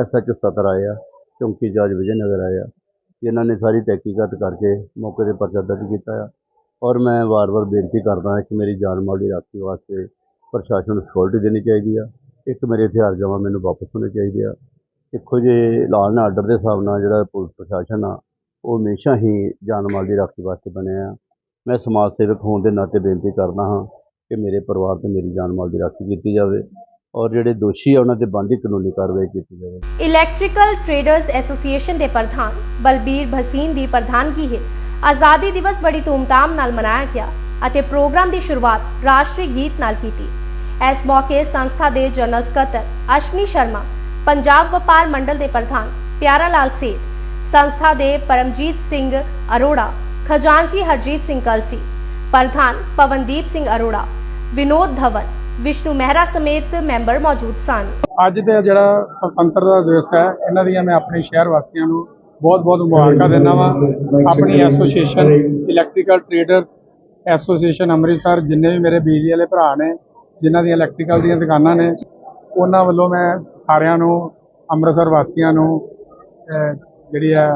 ਐਸਐਚਓ ਸਤਰ ਆਇਆ, ਚੌਂਕੀ ਜੱਜ ਵਿਜੇ ਨਗਰ ਆਇਆ ਆ ਜਿਨ੍ਹਾਂ ਨੇ ਸਾਰੀ ਤਹਿਕੀਕਾਤ ਕਰਕੇ ਮੌਕੇ ਤੇ ਪਰਚਾ ਦਰਜ ਕੀਤਾ ਆ। ਔਰ ਮੈਂ ਵਾਰ-ਵਾਰ ਬੇਨਤੀ ਕਰਦਾ ਹਾਂ ਕਿ ਮੇਰੀ ਜਾਨ ਮਾਲ ਦੀ ਰਾਖੀ ਵਾਸਤੇ ਪ੍ਰਸ਼ਾਸਨ ਨੂੰ ਸਿਕਿਉਰਿਟੀ ਦੇਣੀ ਚਾਹੀਦੀ ਆ। ਇੱਕ ਮੇਰੇ ਹਥਿਆਰ ਜਮ੍ਹਾਂ ਮੈਨੂੰ ਵਾਪਸ ਹੋਣੇ ਚਾਹੀਦੇ ਆ। ਦੇਖੋ ਜੇ ਲਾਅ ਐਂਡ ਆਰਡਰ ਦੇ ਹਿਸਾਬ ਨਾਲ ਜਿਹੜਾ ਪੁਲਿਸ ਪ੍ਰਸ਼ਾਸਨ ਆ, ਉਹ ਹਮੇਸ਼ਾ ਹੀ ਜਾਨ ਮਾਲ ਦੀ ਰਾਖੀ ਵਾਸਤੇ ਬਣਿਆ ਆ। ਮੈਂ ਸਮਾਜ ਸੇਵਕ ਹੋਣ ਦੇ ਨਾਤੇ ਬੇਨਤੀ ਕਰਦਾ ਹਾਂ ਕਿ ਮੇਰੇ ਪਰਿਵਾਰ ਤੇ ਮੇਰੀ ਜਾਨ ਮਾਲ ਦੀ ਰਾਖੀ ਕੀਤੀ ਜਾਵੇ ਔਰ ਜਿਹੜੇ ਦੋਸ਼ੀ ਆ, ਉਹਨਾਂ ਤੇ ਬਣਦੀ ਕਾਨੂੰਨੀ ਕਾਰਵਾਈ ਕੀਤੀ ਜਾਵੇ।
ਇਲੈਕਟ੍ਰੀਕਲ ਟ੍ਰੇਡਰਸ ਐਸੋਸੀਏਸ਼ਨ ਦੇ ਪ੍ਰਧਾਨ ਬਲਬੀਰ ਭਸੀਨ ਦੀ ਪ੍ਰਧਾਨਗੀ ਹੈ ਆਜ਼ਾਦੀ ਦਿਵਸ ਬੜੀ ਧੂਮਧਾਮ ਨਾਲ ਮਨਾਇਆ ਗਿਆ ਅਤੇ ਪ੍ਰੋਗਰਾਮ ਦੀ ਸ਼ੁਰੂਆਤ ਰਾਸ਼ਟਰੀ ਗੀਤ ਨਾਲ ਕੀਤੀ। ਇਸ ਮੌਕੇ ਸੰਸਥਾ ਦੇ ਜਨਰਲ ਸਕੱਤਰ ਅਸ਼ਵਨੀ ਸ਼ਰਮਾ, ਪੰਜਾਬ ਵਪਾਰ ਮੰਡਲ ਦੇ ਪ੍ਰਧਾਨ ਪਿਆਰਾ ਲਾਲ ਸੇਠ, ਸੰਸਥਾ ਦੇ ਪਰਮਜੀਤ ਸਿੰਘ ਅਰੋੜਾ, ਖਜ਼ਾਨਚੀ ਹਰਜੀਤ ਸਿੰਘ ਕਲਸੀ, ਪ੍ਰਧਾਨ ਪਵਨਦੀਪ ਸਿੰਘ ਅਰੋੜਾ, ਵਿਨੋਦ ਧਵਨ, ਵਿਸ਼ਨੂੰ ਮਹਿਰਾ ਸਮੇਤ ਮੈਂਬਰ ਮੌਜੂਦ ਸਨ।
ਅੱਜ ਦੇ ਜਿਹੜਾ ਸੁਤੰਤਰਤਾ ਦਿਵਸ ਹੈ, ਇਹਨਾਂ ਦੀਆਂ ਮੈਂ ਆਪਣੇ ਸ਼ਹਿਰ ਵਾਸੀਆਂ ਨੂੰ ਬਹੁਤ ਬਹੁਤ ਮੁਬਾਰਕਾਂ ਦਿੰਦਾ ਵਾਂ। ਆਪਣੀ association electrical trader association Amritsar, ਜਿੰਨੇ ਵੀ ਮੇਰੇ ਬਿਜਲੀ ਵਾਲੇ ਭਰਾ ਨੇ, ਜਿਨ੍ਹਾਂ ਦੀਆਂ ਇਲੈਕਟ੍ਰੀਕਲ ਦੀਆਂ ਦੁਕਾਨਾਂ ਨੇ, ਉਹਨਾਂ ਵੱਲੋਂ ਮੈਂ ਸਾਰਿਆਂ ਨੂੰ, ਅੰਮ੍ਰਿਤਸਰ ਵਾਸੀਆਂ ਨੂੰ ਜਿਹੜੀ ਹੈ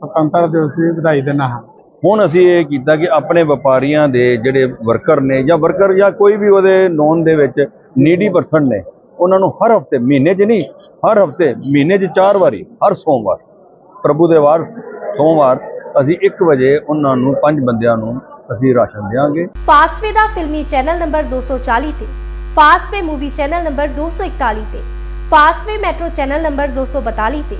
ਸੁਤੰਤਰਤਾ ਦਿਵਸ ਦੀ ਵਧਾਈ ਦਿੰਦਾ ਹਾਂ।
ਹੁਣ ਅਸੀਂ ਇਹ ਕੀਤਾ ਕਿ ਆਪਣੇ ਵਪਾਰੀਆਂ ਦੇ ਜਿਹੜੇ ਵਰਕਰ ਨੇ ਜਾਂ ਵਰਕਰ ਜਾਂ ਕੋਈ ਵੀ ਉਹਦੇ ਨੋਨ ਦੇ ਵਿੱਚ ਨੀਡੀ ਪਰਸਨ ਨੇ, ਉਹਨਾਂ ਨੂੰ ਹਰ ਹਫ਼ਤੇ, ਮਹੀਨੇ 'ਚ ਨਹੀਂ, ਹਰ ਹਫ਼ਤੇ, ਮਹੀਨੇ 'ਚ ਚਾਰ ਵਾਰੀ, ਹਰ ਸੋਮਵਾਰ ਪ੍ਰਭੂ ਦੇ ਵਾਰ ਸੋਮਵਾਰ ਅਸੀਂ 1 ਵਜੇ ਉਹਨਾਂ ਨੂੰ ਪੰਜ ਬੰਦਿਆਂ ਨੂੰ ਅਸੀਂ ਰਾਸ਼ਨ ਦੇਵਾਂਗੇ
ਫਾਸਟਵੇ ਦਾ ਫਿਲਮੀ ਚੈਨਲ ਨੰਬਰ 240 ਤੇ ਫਾਸਟਵੇ ਮੂਵੀ ਚੈਨਲ ਨੰਬਰ 241 ਤੇ ਫਾਸਟਵੇ ਮੈਟਰੋ ਚੈਨਲ ਨੰਬਰ 242 ਤੇ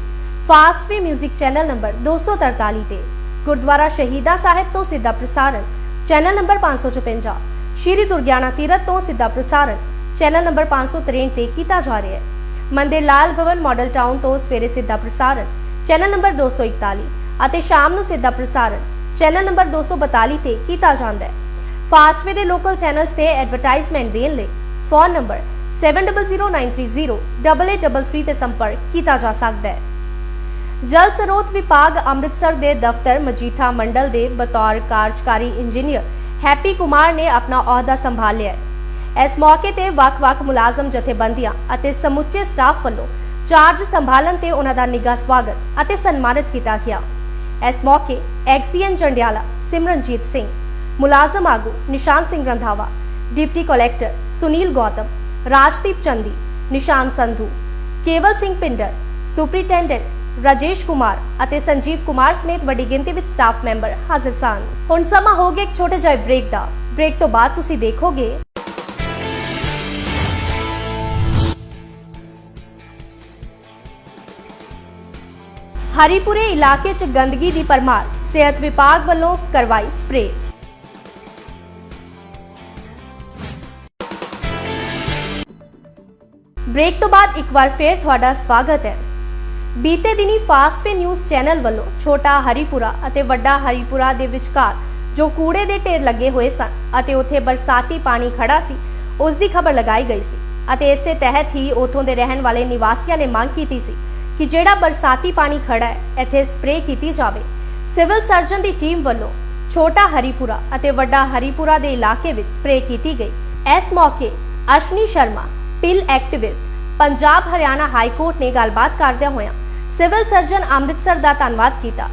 ਫਾਸਟਵੇ 뮤직 ਚੈਨਲ ਨੰਬਰ 243 ਤੇ, ਗੁਰਦੁਆਰਾ ਸ਼ਹੀਦਾ ਸਾਹਿਬ ਤੋਂ ਸਿੱਧਾ ਪ੍ਰਸਾਰਣ, ਚੈਨਲ ਨੰਬਰ 556 ਸ਼੍ਰੀ ਦੁਰਗਿਆਣਾ ਤੀਰਥ ਤੋਂ ਸਿੱਧਾ ਪ੍ਰਸਾਰਣ, ਚੈਨਲ ਨੰਬਰ 563 ਤੇ ਕੀਤਾ ਜਾ ਰਿਹਾ ਹੈ। ਮੰਦਿਰ ਲਾਲ ਭਵਨ ਮਾਡਲ ਟਾਊਨ ਤੋਂ ਸਵੇਰੇ ਸਿੱਧਾ ਪ੍ਰਸਾਰਣ ਚੈਨਲ ਨੰਬਰ 241 ਅਤੇ ਸ਼ਾਮ ਨੂੰ ਸਿੱਧਾ ਪ੍ਰਸਾਰਣ। ਚੈਨਲ ਨੰਬਰ 242 ਤੇ ਕੀਤਾ ਜਾਂਦਾ ਹੈ। ਫਾਸਟਵੇ ਦੇ ਲੋਕਲ ਚੈਨਲਸ ਤੇ ਐਡਵਰਟਾਈਜ਼ਮੈਂਟ ਦੇਣ ਲਈ ਫੋਨ ਨੰਬਰ 7009308833 ਤੇ ਸੰਪਰਕ ਕੀਤਾ ਜਾ ਸਕਦਾ ਹੈ। ਜਲ ਸਰੋਤ ਵਿਭਾਗ ਅੰਮ੍ਰਿਤਸਰ ਦੇ ਦਫ਼ਤਰ ਮਜੀਠਾ ਮੰਡਲ ਦੇ ਬਤੌਰ ਕਾਰਜਕਾਰੀ ਇੰਜੀਨੀਅਰ ਹੈਪੀ ਕੁਮਾਰ ਨੇ ਆਪਣਾ ਅਹੁਦਾ ਸੰਭਾਲਿਆ ਹੈ। ਇਸ ਮੌਕੇ ਤੇ ਵੱਖ-ਵੱਖ ਮੁਲਾਜ਼ਮ, ਜਥੇਬੰਦੀਆਂ ਅਤੇ ਸਮੁੱਚੇ ਸਟਾਫ ਵੱਲੋਂ ਚਾਰਜ ਸੰਭਾਲਣ ਤੇ ਉਹਨਾਂ ਦਾ ਨਿੱਘਾ ਸਵਾਗਤ ਅਤੇ ਸਨਮਾਨਿਤ ਕੀਤਾ ਗਿਆ। ਇਸ ਮੌਕੇ ਐਕਸੀਐਨ ਜੰਡਿਆਲਾ ਸਿਮਰਨਜੀਤ ਸਿੰਘ, ਮੁਲਾਜ਼ਮ ਆਗੂ Nishan Singh Randhawa, deputy collector Sunil Gautam, Rajdeep Chandi, Nishan Sandhu, Kewal Singh Pindar, superintendent Rajesh Kumar ਅਤੇ ਸੰਜੀਵ ਕੁਮਾਰ ਸਮੇਤ ਵੱਡੀ ਗਿਣਤੀ ਵਿੱਚ ਸਟਾਫ ਮੈਂਬਰ ਹਾਜ਼ਰ ਸਨ। ਹੁਣ ਸਮਾਂ ਹੋ ਗਿਆ ਇੱਕ ਛੋਟੇ ਜਿਹੇ ਬ੍ਰੇਕ ਦਾ। ਬ੍ਰੇਕ ਤੋਂ ਬਾਅਦ ਤੁਸੀਂ ਦੇਖੋਗੇ ਹਰੀਪੁਰੇ ਇਲਾਕੇ 'ਚ ਗੰਦਗੀ ਦੀ ਪਰਮਾਰ। ਸਿਹਤ ਵਿਭਾਗ ਵੱਲੋਂ ਕਰਵਾਈ ਸਪਰੇਅ। ਬ੍ਰੇਕ ਤੋਂ ਬਾਅਦ ਇੱਕ ਵਾਰ ਫੇਰ ਤੁਹਾਡਾ ਸਵਾਗਤ ਹੈ। ਬੀਤੇ ਦਿਨੀ ਫਾਸਟਵੇ ਨਿਊਜ਼ ਚੈਨਲ ਵੱਲੋਂ ਛੋਟਾ ਹਰੀਪੁਰਾ ਅਤੇ ਵੱਡਾ ਹਰੀਪੁਰਾ ਦੇ ਵਿਚਕਾਰ ਜੋ ਕੂੜੇ ਦੇ ਢੇਰ ਲੱਗੇ ਹੋਏ ਸਨ ਅਤੇ ਉੱਥੇ ਬਰਸਾਤੀ ਪਾਣੀ ਖੜਾ ਸੀ, ਉਸ ਦੀ ਖਬਰ ਲਗਾਈ ਗਈ ਸੀ ਅਤੇ ਇਸੇ ਤਹਿਤ ਹੀ ਉਥੋਂ ਦੇ ਰਹਿਣ ਵਾਲੇ ਨਿਵਾਸੀਆਂ ਨੇ ਮੰਗ ਕੀਤੀ ਸੀ ਕਿ ਜਿਹੜਾ ਬਰਸਾਤੀ ਪਾਣੀ ਖੜਾ ਹੈ, ਇੱਥੇ ਸਪਰੇਅ ਕੀਤੀ ਜਾਵੇ। ਸਿਵਲ ਸਰਜਨ ਦੀ ਟੀਮ ਵੱਲੋਂ ਛੋਟਾ ਹਰੀਪੁਰਾ ਅਤੇ ਵੱਡਾ ਹਰੀਪੁਰਾ ਦੇ ਇਲਾਕੇ ਵਿੱਚ ਸਪਰੇਅ ਕੀਤੀ ਗਈ। ਇਸ ਮੌਕੇ Ashwani Sharma, PIL activist, Punjab Haryana high court ਨੇ ਗੱਲਬਾਤ ਕਰਦਿਆਂ ਹੋਇਆਂ ਸਿਵਲ ਸਰਜਨ ਅੰਮ੍ਰਿਤਸਰ ਦਾ ਧੰਨਵਾਦ ਕੀਤਾ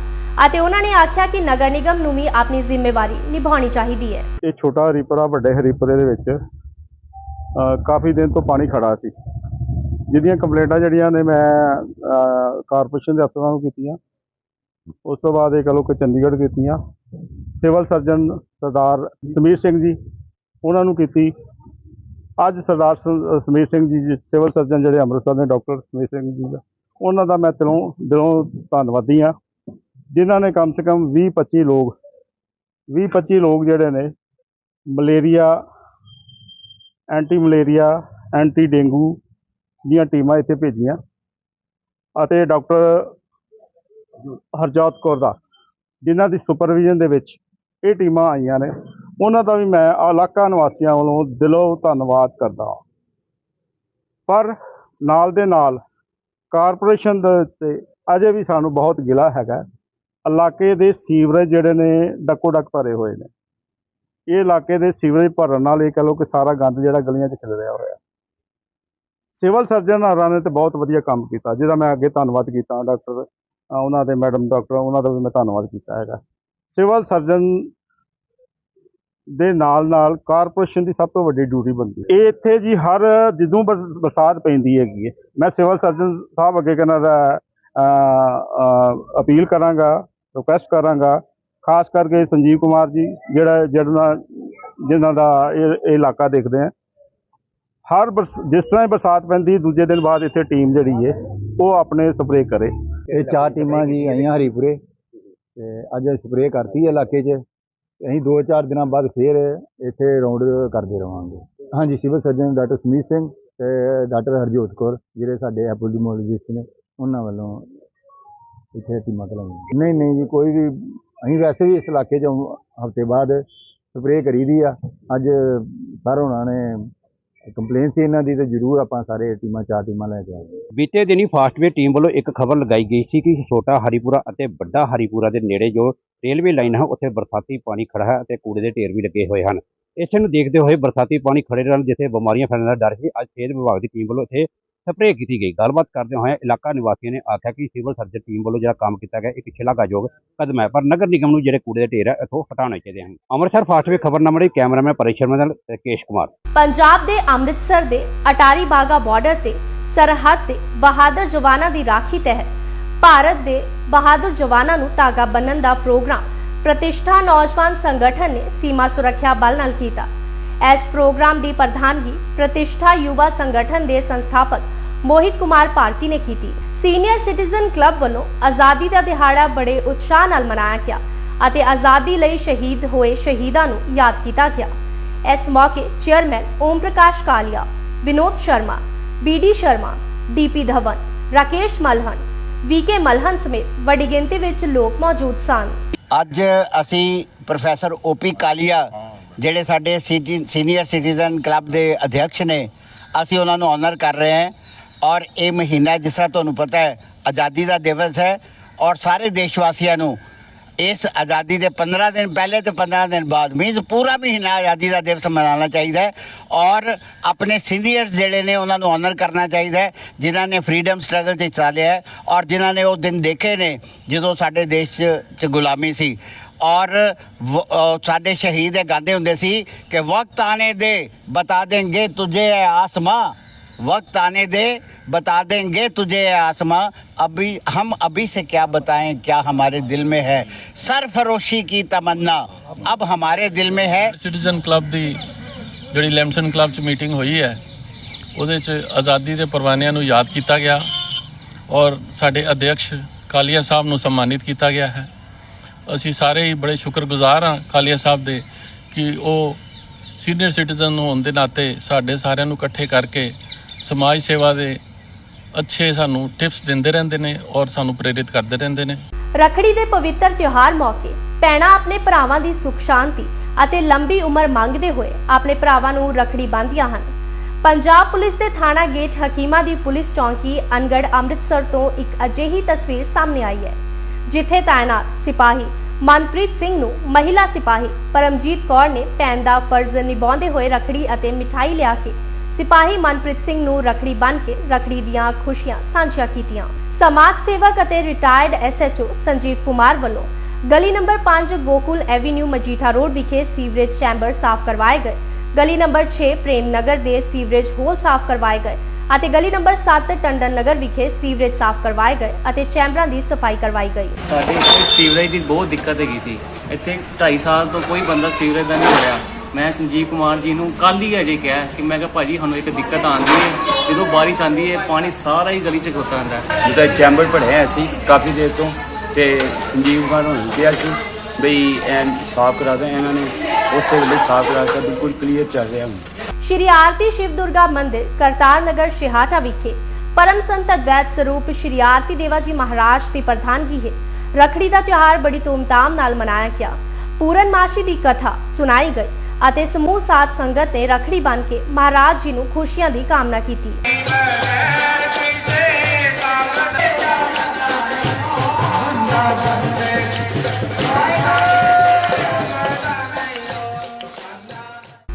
ਅਤੇ ਉਹਨਾਂ ਨੇ ਆਖਿਆ ਕਿ ਨਗਰ ਨਿਗਮ ਨੂੰ ਵੀ ਆਪਣੀ ਜ਼ਿੰਮੇਵਾਰੀ ਨਿਭਾਉਣੀ ਚਾਹੀਦੀ ਹੈ।
ਇਹ ਛੋਟਾ ਹਰੀਪੁਰਾ, ਵੱਡੇ ਹਰੀਪੁਰੇ ਦੇ ਵਿੱਚ ਕਾਫੀ ਦਿਨ ਤੋਂ ਪਾਣੀ ਖੜਾ ਸੀ। ਜਿਹਦੀਆਂ ਕੰਪਲੇਂਟਾਂ ਜਿਹੜੀਆਂ ਨੇ ਮੈਂ ਕਾਰਪੋਰੇਸ਼ਨ ਦੇ ਅਫਸਰਾਂ ਨੂੰ ਕੀਤੀਆਂ। ਉਸ ਤੋਂ ਬਾਅਦ ਇਹ ਕਹ ਲਓ ਕਿ ਚੰਡੀਗੜ੍ਹ ਕੀਤੀਆਂ। ਸਿਵਲ ਸਰਜਨ ਸਰਦਾਰ ਸਮੀਰ ਸਿੰਘ ਜੀ ਉਹਨਾਂ ਨੂੰ ਕੀਤੀ। ਅੱਜ ਸਰਦਾਰ ਸ- ਸਮੀਰ ਸਿੰਘ ਜੀ ਜੀ, ਸਿਵਲ ਸਰਜਨ ਜਿਹੜੇ ਅੰਮ੍ਰਿਤਸਰ ਦੇ ਡਾਕਟਰ ਸਮੀਰ ਸਿੰਘ ਜੀ ਦਾ ਉਹਨਾਂ ਦਾ ਮੈਂ ਦਿਲੋਂ ਦਿਲੋਂ ਧੰਨਵਾਦੀ ਹਾਂ। ਜਿਨ੍ਹਾਂ ਨੇ ਕਮ ਸੇ ਕਮ 20 25 ਲੋਕ 20 25 ਲੋਕ ਜਿਹੜੇ ਨੇ malaria anti malaria anti dengue ਦੀਆਂ ਟੀਮਾਂ ਇੱਥੇ ਭੇਜੀਆਂ। ਅਤੇ ਡਾਕਟਰ ਹਰਜੋਤ ਕੌਰ ਦਾ, ਜਿਨ੍ਹਾਂ ਦੀ ਸੁਪਰਵਿਜ਼ਨ ਦੇ ਵਿੱਚ ਇਹ ਟੀਮਾਂ ਆਈਆਂ ਨੇ, ਉਹਨਾਂ ਦਾ ਵੀ ਮੈਂ ਇਲਾਕਾ ਨਿਵਾਸੀਆਂ ਵੱਲੋਂ ਦਿਲੋਂ ਧੰਨਵਾਦ ਕਰਦਾ ਹਾਂ। ਪਰ ਨਾਲ ਦੇ ਨਾਲ ਕਾਰਪੋਰੇਸ਼ਨ ਦੇ ਉੱਤੇ ਅਜੇ ਵੀ ਸਾਨੂੰ ਬਹੁਤ ਗਿਲਾ ਹੈਗਾ। ਇਲਾਕੇ ਦੇ ਸੀਵਰੇਜ ਜਿਹੜੇ ਨੇ ਡੱਕੋ ਡੱਕ ਭਰੇ ਹੋਏ ਨੇ। ਇਹ ਇਲਾਕੇ ਦੇ ਸੀਵਰੇਜ ਭਰਨ ਨਾਲ ਇਹ ਕਹ ਲਓ ਕਿ ਸਾਰਾ ਗੰਦ ਜਿਹੜਾ ਗਲੀਆਂ 'ਚ ਖਿਲਰਿਆ ਹੋਇਆ। ਸਿਵਲ ਸਰਜਨ ਹੋਰਾਂ ਨੇ ਤੇ ਬਹੁਤ ਵਧੀਆ ਕੰਮ ਕੀਤਾ, ਜਿਹਦਾ ਮੈਂ ਅੱਗੇ ਧੰਨਵਾਦ ਕੀਤਾ ਡਾਕਟਰ ਉਹਨਾਂ ਦੇ ਮੈਡਮ, ਡਾਕਟਰ, ਉਹਨਾਂ ਦਾ ਵੀ ਮੈਂ ਧੰਨਵਾਦ ਕੀਤਾ ਹੈਗਾ। ਸਿਵਲ ਸਰਜਨ ਦੇ ਨਾਲ ਨਾਲ ਕਾਰਪੋਰੇਸ਼ਨ ਦੀ ਸਭ ਤੋਂ ਵੱਡੀ ਡਿਊਟੀ ਬਣਦੀ ਹੈ। ਇਹ ਇੱਥੇ ਜੀ ਹਰ ਜਦੋਂ ਬਰ- ਬਰਸਾਤ ਪੈਂਦੀ ਹੈਗੀ ਹੈ, ਮੈਂ ਸਿਵਲ ਸਰਜਨ ਸਾਹਿਬ ਅੱਗੇ ਕਹਿੰਦਾ ਦਾ ਅਪੀਲ ਕਰਾਂਗਾ, ਰਿਕੁਐਸਟ ਕਰਾਂਗਾ, ਖਾਸ ਕਰਕੇ ਸੰਜੀਵ ਕੁਮਾਰ ਜੀ, ਜਿਹੜਾ ਜਿਹੜਾ ਜਿਨ੍ਹਾਂ ਦਾ ਇਹ ਇਹ ਇਲਾਕਾ ਦੇਖਦੇ ਆ ਹਰ ਬਰਸ- ਜਿਸ ਤਰ੍ਹਾਂ ਹੀ ਬਰਸਾਤ ਪੈਂਦੀ, ਦੂਜੇ ਦਿਨ ਬਾਅਦ ਇੱਥੇ ਟੀਮ ਜਿਹੜੀ ਹੈ ਉਹ ਆਪਣੇ ਸਪਰੇਅ ਕਰੇ।
ਇਹ ਚਾਰ ਟੀਮਾਂ ਜੀ ਆਈਆਂ ਹਰੀਪੁਰੇ, ਤੇ ਅੱਜ ਸਪਰੇਅ ਕਰਤੀ ਹੈ ਇਲਾਕੇ 'ਚ। ਤੇ ਅਸੀਂ ਦੋ ਚਾਰ ਦਿਨਾਂ ਬਾਅਦ ਫੇਰ ਇੱਥੇ ਰਾਉਂਡ ਕਰਦੇ ਰਵਾਂਗੇ। ਹਾਂਜੀ, civil surgeon doctor Sameer Singh ਤੇ ਡਾਕਟਰ ਹਰਜੋਤ ਕੌਰ, ਜਿਹੜੇ ਸਾਡੇ ਐਪੀਡੈਮੋਲੋਜਿਸਟ ਨੇ, ਉਹਨਾਂ ਵੱਲੋਂ ਇੱਥੇ ਟੀਮਾਂ ਚਲਾਈਆਂ। ਨਹੀਂ ਨਹੀਂ ਜੀ, ਕੋਈ ਵੀ, ਅਸੀਂ ਵੈਸੇ ਵੀ ਇਸ ਇਲਾਕੇ 'ਚ ਹਫ਼ਤੇ ਬਾਅਦ ਸਪਰੇਅ ਕਰੀਦੀ ਆ। ਅੱਜ ਸਰ ਉਹਨਾਂ ਨੇ ਕੰਪਲੇਨ ਸੀ ਇਹਨਾਂ ਦੀ ਤਾਂ ਜ਼ਰੂਰ ਆਪਾਂ ਸਾਰੇ ਟੀਮਾਂ, ਚਾਰ ਟੀਮਾਂ ਲੈ ਕੇ ਆਏ
ਬੀਤੇ ਦਿਨੀ ਫਾਸਟਵੇ ਟੀਮ ਵੱਲੋਂ ਇੱਕ ਖਬਰ ਲਗਾਈ ਗਈ ਸੀ ਕਿ ਛੋਟਾ ਹਰੀਪੁਰਾ ਅਤੇ ਵੱਡਾ ਹਰੀਪੁਰਾ ਦੇ ਨੇੜੇ ਜੋ ਰੇਲਵੇ ਲਾਈਨ ਹੈ, ਉੱਥੇ ਬਰਸਾਤੀ ਪਾਣੀ ਖੜਾ ਹੈ ਅਤੇ ਕੂੜੇ ਦੇ ਢੇਰ ਵੀ ਲੱਗੇ ਹੋਏ ਹਨ। ਇਸੇ ਨੂੰ ਦੇਖਦੇ ਹੋਏ ਬਰਸਾਤੀ ਪਾਣੀ ਖੜੇ ਰਹਿਣ ਜਿੱਥੇ ਬਿਮਾਰੀਆਂ ਫੈਲਣ ਦਾ ਡਰ ਸੀ, ਅੱਜ ਸਿਹਤ ਵਿਭਾਗ ਦੀ ਟੀਮ ਵੱਲੋਂ ਇੱਥੇ ਸਪਰੇਅ ਕੀਤੀ ਗਈ। ਗੱਲਬਾਤ ਕਰਦੇ ਹੋਏ ਇਲਾਕਾ ਨਿਵਾਸੀਆਂ ਨੇ ਆਖਿਆ ਕਿ ਸਿਵਲ ਸਰਜਨ ਟੀਮ ਵੱਲੋਂ ਜਿਹੜਾ ਕੰਮ ਕੀਤਾ ਗਿਆ ਇੱਕ ਸ਼ਲਾਘਾਯੋਗ ਕਦਮ ਹੈ, ਪਰ ਨਗਰ ਨਿਗਮ ਨੂੰ ਜਿਹੜੇ ਕੂੜੇ ਦੇ ਢੇਰ ਹੈ, ਇੱਥੋਂ ਹਟਾਉਣੇ ਚਾਹੀਦੇ ਹਨ। ਅੰਮ੍ਰਿਤਸਰ ਫਾਸਟਵੇ ਖਬਰਨਾਮਾ ਲਈ ਕੈਮਰਾਮੈਨ ਪਰੇਸ਼ ਨਾਲ ਰਕੇਸ਼ ਕੁਮਾਰ।
ਪੰਜਾਬ ਦੇ ਅੰਮ੍ਰਿਤਸਰ ਦੇ ਅਟਾਰੀ ਬਾਗਾ ਬਾਰਡਰ ਤੇ ਸਰਹੱਦ ਤੇ ਬਹਾਦਰ ਜਵਾਨਾਂ ਦੀ ਰਾਖੀ ਤਹਿਤ ਭਾਰਤ ਦੇ ਬਹਾਦਰ ਜਵਾਨਾਂ ਨੂੰ ਤਾਗਾ ਬੰਨਣ ਦਾ ਪ੍ਰੋਗਰਾਮ ਪ੍ਰਤਿਸ਼ਠਾ ਨੌਜਵਾਨ ਸੰਗਠਨ ਨੇ ਸੀਮਾ ਸੁਰੱਖਿਆ ਬਲ ਨਾਲ ਕੀਤਾ। ਇਸ ਪ੍ਰੋਗਰਾਮ ਦੀ ਪ੍ਰਧਾਨਗੀ ਪ੍ਰਤਿਸ਼ਠਾ ਯੁਵਾ ਸੰਗਠਨ ਦੇ ਸੰਸਥਾਪਕ ਮੋਹਿਤ ਕੁਮਾਰ ਭਾਰਤੀ ਨੇ ਕੀਤੀ। ਸੀਨੀਅਰ ਸਿਟੀਜ਼ਨ ਕਲੱਬ ਵੱਲੋਂ ਆਜ਼ਾਦੀ ਦਾ ਦਿਹਾੜਾ ਬੜੇ ਉਤਸ਼ਾਹ ਨਾਲ ਮਨਾਇਆ ਗਿਆ ਅਤੇ ਆਜ਼ਾਦੀ ਲਈ ਸ਼ਹੀਦ ਹੋਏ ਸ਼ਹੀਦਾਂ ਨੂੰ ਯਾਦ ਕੀਤਾ ਗਿਆ। ਇਸ ਮੌਕੇ chairman Om Prakash Kalia, Vinod Sharma BD Sharma DP Dhawan, Rakesh Malhan VK Malhan ਸਮੇਤ ਵੱਡੀ ਗਿਣਤੀ ਵਿੱਚ ਲੋਕ ਮੌਜੂਦ ਸਨ।
ਅੱਜ ਅਸੀਂ ਪ੍ਰੋਫੈਸਰ ਓਪੀ ਕਾਲੀਆ ਜਿਹੜੇ ਸਾਡੇ ਸਿਟੀ- ਸੀਨੀਅਰ ਸਿਟੀਜ਼ਨ ਕਲੱਬ ਦੇ ਅਧਿਕਸ਼ ਨੇ, ਅਸੀਂ ਉਹਨਾਂ ਨੂੰ ਆਨਰ ਕਰ ਰਹੇ ਹਾਂ ਔਰ ਇਹ ਮਹੀਨਾ ਜਿਸ ਤਰ੍ਹਾਂ ਤੁਹਾਨੂੰ ਪਤਾ ਹੈ, ਆਜ਼ਾਦੀ ਦਾ ਦਿਵਸ ਹੈ ਔਰ ਸਾਰੇ ਦੇਸ਼ ਵਾਸੀਆਂ ਨੂੰ ਇਸ ਆਜ਼ਾਦੀ ਦੇ 15 ਦਿਨ ਪਹਿਲੇ ਤੇ 15 ਦਿਨ ਬਾਅਦ ਮੀਨਸ ਪੂਰਾ ਮਹੀਨਾ ਆਜ਼ਾਦੀ ਦਾ ਦਿਵਸ ਮਨਾਉਣਾ ਚਾਹੀਦਾ ਹੈ ਔਰ ਆਪਣੇ ਸੀਨੀਅਰਸ ਜਿਹੜੇ ਨੇ ਉਹਨਾਂ ਨੂੰ ਆਨਰ ਕਰਨਾ ਚਾਹੀਦਾ ਹੈ, ਜਿਨ੍ਹਾਂ ਨੇ ਫਰੀडम ਸਟਰਗਲ 'ਚ ਹਿੱਸਾ ਲਿਆ ਔਰ ਜਿਨ੍ਹਾਂ ਨੇ ਉਹ ਦਿਨ ਦੇਖੇ ਨੇ, ਜਦੋਂ ਸਾਡੇ ਦੇਸ਼ 'ਚ ਗੁਲਾਮੀ ਸੀ। ਔਰ ਵ- ਅਹ ਸਾਡੇ ਸ਼ਹੀਦ ਇਹ ਗਾਉਂਦੇ ਹੁੰਦੇ ਸੀ ਕਿ ਵਕਤ ਆਨੇ ਦੇ ਬਤਾ ਦੇਂਗੇ ਤੁਝੇ ਇਹ ਆਸਮਾਂ वक्त आने दे बता देंगे तुझे ये आसमां अभी हम अभी से क्या बताएं क्या हमारे दिल में है सरफरोशी की तमन्ना अब हमारे दिल में है
ਸਿਟੀਜ਼ਨ ਕਲੱਬ ਦੀ ਜਿਹੜੀ ਲੈਮਸਨ ਕਲੱਬ 'ਚ ਮੀਟਿੰਗ ਹੋਈ ਹੈ ਉਹਦੇ 'ਚ ਆਜ਼ਾਦੀ ਦੇ ਪਰਵਾਨਿਆਂ ਨੂੰ ਯਾਦ ਕੀਤਾ ਗਿਆ ਔਰ ਸਾਡੇ ਅਧਿਕਸ਼ ਕਾਲੀਆ ਸਾਹਿਬ ਨੂੰ ਸਨਮਾਨਿਤ ਕੀਤਾ ਗਿਆ ਹੈ ਅਸੀਂ ਸਾਰੇ ਹੀ ਬੜੇ ਸ਼ੁਕਰਗੁਜ਼ਾਰ ਹਾਂ ਕਾਲੀਆ ਸਾਹਿਬ ਦੇ ਕਿ ਉਹ ਸੀਨੀਅਰ ਸਿਟੀਜ਼ਨ ਹੋਣ ਦੇ ਨਾਤੇ ਸਾਡੇ ਸਾਰਿਆਂ ਨੂੰ ਇਕੱਠੇ ਕਰਕੇ ਸਮਾਜ ਸੇਵਾ ਦੇ ਅੱਛੇ ਸਾਨੂੰ ਟਿਪਸ ਦਿੰਦੇ ਰਹਿੰਦੇ ਨੇ ਔਰ ਸਾਨੂੰ ਪ੍ਰੇਰਿਤ ਕਰਦੇ ਰਹਿੰਦੇ ਨੇ।
ਰਖੜੀ ਦੇ ਪਵਿੱਤਰ ਤਿਉਹਾਰ ਮੌਕੇ ਭੈਣਾਂ ਆਪਣੇ ਭਰਾਵਾਂ ਦੀ ਸੁਖ ਸ਼ਾਂਤੀ ਅਤੇ ਲੰਬੀ ਉਮਰ ਮੰਗਦੇ ਹੋਏ ਆਪਣੇ ਭਰਾਵਾਂ ਨੂੰ ਰਖੜੀ ਬੰਨ੍ਹਦੀਆਂ ਹਨ। ਪੰਜਾਬ ਪੁਲਿਸ ਦੇ ਥਾਣਾ ਗੇਟ ਹਕੀਮਾ ਦੀ ਪੁਲਿਸ ਚੌਂਕੀ ਅਨਗੜ ਅੰਮ੍ਰਿਤਸਰ ਤੋਂ ਇੱਕ ਅਜਿਹੀ ਤਸਵੀਰ ਸਾਹਮਣੇ ਆਈ ਹੈ। ਜਿੱਥੇ ਤਾਇਨਾਤ ਸਿਪਾਹੀ ਮਨਪ੍ਰੀਤ ਸਿੰਘ ਨੂੰ ਮਹਿਲਾ ਸਿਪਾਹੀ ਪਰਮਜੀਤ ਕੌਰ ਨੇ ਭੈਣ ਦਾ ਫਰਜ਼ ਨਿਭਾਉਂਦੇ ਹੋਏ ਰਖੜੀ ਅਤੇ ਮਿਠਾਈ ਲਿਆ ਕੇ ਸਿਪਾਹੀ ਮਨਪ੍ਰੀਤ ਸਿੰਘ ਨੂੰ ਰਖੜੀ ਬੰਨ੍ਹ ਕੇ ਰਖੜੀ ਦੀਆਂ ਖੁਸ਼ੀਆਂ ਸਾਂਝੀਆਂ ਕੀਤੀਆਂ। ਸਮਾਜ ਸੇਵਕ ਅਤੇ ਰਿਟਾਇਰਡ ਐਸਐਚਓ ਸੰਜੀਵ ਕੁਮਾਰ ਵੱਲੋਂ ਗਲੀ number 5 Gokul avenue Majitha road ਵਿਖੇ ਸੀਵਰੇਜ ਚੈਂਬਰ ਸਾਫ਼ ਕਰਵਾਏ ਗਏ। ਗਲੀ ਨੰਬਰ 6 ਪ੍ਰੇਮ ਨਗਰ ਦੇ ਸੀਵਰੇਜ ਹੋਲ ਸਾਫ਼ ਕਰਵਾਏ ਗਏ। ਅਤੇ ਗਲੀ ਨੰਬਰ 7 ਟੰਡਨ ਨਗਰ ਵਿਖੇ ਸੀਵਰੇਜ ਸਾਫ਼ ਕਰਵਾਏ ਗਏ ਅਤੇ ਚੈਂਬਰਾਂ ਦੀ ਸਫ਼ਾਈ ਕਰਵਾਈ ਗਈ।
ਸਾਡੇ ਇੱਥੇ ਸੀਵਰੇਜ ਦੀ ਬਹੁਤ ਦਿੱਕਤ ਹੈਗੀ ਸੀ। ਇੱਥੇ 2.5 ਸਾਲ ਤੋਂ ਕੋਈ ਬੰਦਾ ਸੀਵਰੇਜ ਦਾ ਨਹੀਂ ਹੋਇਆ। ਮੈਂ ਸੰਜੀਵ ਕੁਮਾਰ ਜੀ ਨੂੰ ਕੱਲ ਹੀ ਅਜੇ ਕਿਹਾ ਕਿ ਮੈਂ ਕਿਹਾ ਭਾਜੀ ਸਾਨੂੰ ਇੱਕ ਦਿੱਕਤ ਆਉਂਦੀ ਹੈ। ਜਦੋਂ ਬਾਰਿਸ਼ ਆਉਂਦੀ ਹੈ ਪਾਣੀ ਸਾਰਾ ਹੀ ਗਲੀ 'ਚ ਖੋਤਾ ਹੁੰਦਾ ਹੈ।
ਜਿੱਦਾਂ ਚੈਂਬਰ ਬਣਿਆ ਸੀ ਕਾਫੀ ਦੇਰ ਤੋਂ ਤੇ ਸੰਜੀਵ ਕੁਮਾਰ ਨੂੰ ਕਿਹਾ ਸੀ ਬਈ ਐਨ ਸਾਫ਼ ਕਰਾ ਦੇ ਇਹਨਾਂ ਨੇ ਉਸੇ ਵੇਲੇ ਸਾਫ਼ ਕਰਾ ਕੇ ਬਿਲਕੁਲ ਕਲੀਅਰ ਚੱਲ ਰਿਹਾ ਹੁਣ।
ਸ਼੍ਰੀ ਆਰਤੀ ਸ਼ਿਵ ਦੁਰਗਾ ਮੰਦਿਰ ਕਰਤਾਰ ਨਗਰ ਸ਼ਿਹਾਟਾ ਵਿਖੇ ਪਰਮ ਸੰਤ ਅਦਵੈਤ ਸਰੂਪ ਸ਼੍ਰੀ ਆਰਤੀ ਦੇਵਾ ਜੀ ਮਹਾਰਾਜ ਦੀ ਪ੍ਰਧਾਨਗੀ ਹੈ ਰਖੜੀ ਦਾ ਤਿਉਹਾਰ ਬੜੀ ਧੂਮਧਾਮ ਨਾਲ ਮਨਾਇਆ ਗਿਆ ਪੂਰਨਮਾਸ਼ੀ ਦੀ ਕਥਾ ਸੁਣਾਈ ਗਈ ਅਤੇ ਸਮੂਹ ਸਾਧ ਸੰਗਤ ਨੇ ਰਖੜੀ ਬੰਨ੍ਹ ਕੇ ਮਹਾਰਾਜ ਜੀ ਨੂੰ ਖੁਸ਼ੀਆਂ ਦੀ ਕਾਮਨਾ ਕੀਤੀ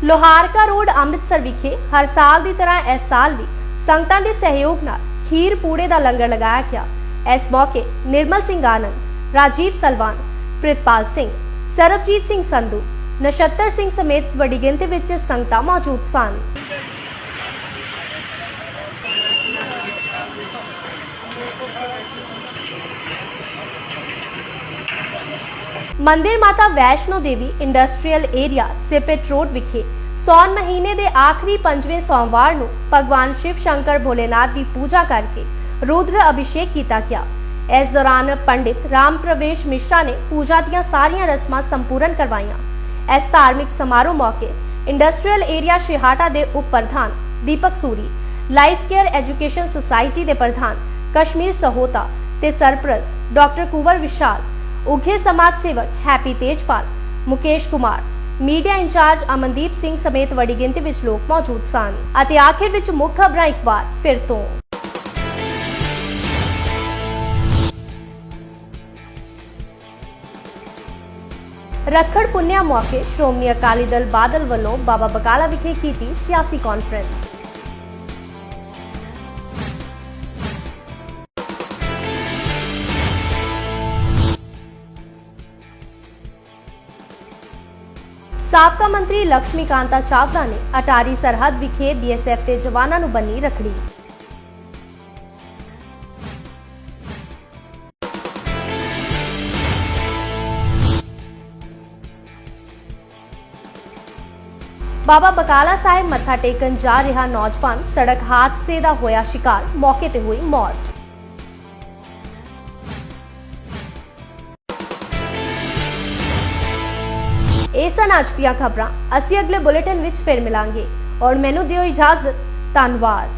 ਲੋਹਾਰਕਾ ਰੋਡ, ਅੰਮ੍ਰਿਤਸਰ ਵਿਖੇ ਹਰ ਸਾਲ ਦੀ ਤਰ੍ਹਾਂ ਇਸ ਸਾਲ ਵੀ ਸੰਗਤਾਂ ਦੇ ਸਹਿਯੋਗ ਨਾਲ ਖੀਰ ਪੂੜੇ ਦਾ ਲੰਗਰ ਲਗਾਇਆ ਗਿਆ। ਇਸ ਮੌਕੇ ਨਿਰਮਲ ਸਿੰਘ ਆਨੰਦ, ਰਾਜੀਵ ਸਲਵਾਨ, ਪ੍ਰਿਤਪਾਲ ਸਿੰਘ, ਸਰਬਜੀਤ ਸਿੰਘ ਸੰਧੂ, ਨਛੱਤਰ ਸਿੰਘ ਸਮੇਤ ਵੱਡੀ ਗਿਣਤੀ ਵਿੱਚ ਸੰਗਤਾਂ ਮੌਜੂਦ ਸਨ। ਮੰਦਿਰ ਮਾਤਾ Vaishno Devi industrial area Sipet road ਵਿਖੇ ਸੌਣ ਮਹੀਨੇ ਦੇ ਆਖਰੀ ਪੰਜਵੇਂ ਸੋਮਵਾਰ ਨੂੰ ਭਗਵਾਨ ਸ਼ਿਵ ਸ਼ੰਕਰ ਭੋਲੇਨਾਥ ਦੀ ਪੂਜਾ ਕਰਕੇ ਰੁਦਰ ਅਭਿਸ਼ੇਕ ਕੀਤਾ ਗਿਆ। ਇਸ ਦੌਰਾਨ ਪੰਡਿਤ ਰਾਮ ਪ੍ਰਵੇਸ਼ ਮਿਸ਼ਰਾ ਨੇ ਪੂਜਾ ਦੀਆਂ ਸਾਰੀਆਂ ਰਸਮਾਂ ਸੰਪੂਰਨ ਕਰਵਾਈਆਂ। ਇਸ ਧਾਰਮਿਕ ਸਮਾਰੋਹ ਮੌਕੇ ਇੰਡਸਟਰੀਅਲ ਏਰੀਆ ਸ਼ਿਹਾਟਾ ਦੇ ਉਪ ਪ੍ਰਧਾਨ Deepak Suri, life care education society ਦੇ ਪ੍ਰਧਾਨ ਕਸ਼ਮੀਰ ਸਹੋਤਾ ਤੇ ਸਰਪ੍ਰਸਤ ਡਾਕਟਰ ਕੁਵਰ ਵਿਸ਼ਾਲ ਉਘੇ ਸਮਾਜ ਸੇਵਕ Happy Tejpal Mukesh Kumar media in charge Amandeep Singh ਸਮੇਤ ਵੱਡੀ ਗਿਣਤੀ ਵਿੱਚ ਲੋਕ ਮੌਜੂਦ ਸਨ ਅਤੇ ਆਖਿਰ ਵਿੱਚ ਮੁੱਖ ਖਬਰਾਂ ਇੱਕ ਵਾਰ ਫਿਰ ਤੋਂ ਰੱਖੜ ਪੁੰਨਿਆ ਮੌਕੇ ਸ਼੍ਰੋਮਣੀ ਅਕਾਲੀ ਦਲ ਬਾਦਲ ਵੱਲੋਂ ਬਾਬਾ ਬਕਾਲਾ ਵਿਖੇ ਕੀਤੀ ਸਿਆਸੀ ਕਾਨਫਰੰਸ ਸਾਬਕਾ ਮੰਤਰੀ ਲక్ష్ਮੀ ਕਾਂਤਾ ਚਾਵਲਾ ਨੇ ਅਟਾਰੀ ਸਰਹੱਦ ਵਿਖੇ ਬੀਐਸਐਫ ਦੇ ਜਵਾਨਾਂ ਨੂੰ ਬੰਨੀ ਰੱਖੜੀ। ਬਾਬਾ ਬਕਾਲਾ ਸਾਹਿਬ ਮੱਥਾ ਟੇਕਣ ਜਾ ਰਿਹਾ ਨੌਜਵਾਨ ਸੜਕ ਹਾਦਸੇ ਦਾ ਹੋਇਆ ਸ਼ਿਕਾਰ, ਮੌਕੇ ਤੇ ਹੋਈ ਮੌਤ। ਸਨ ਅੱਜ ਦੀਆਂ ਖਬਰਾਂ। ਅਸੀਂ ਅਗਲੇ ਬੁਲੇਟਿਨ ਵਿੱਚ ਫਿਰ ਮਿਲਾਂਗੇ। ਔਰ ਮੈਨੂੰ ਦਿਓ ਇਜਾਜ਼ਤ। ਧੰਨਵਾਦ।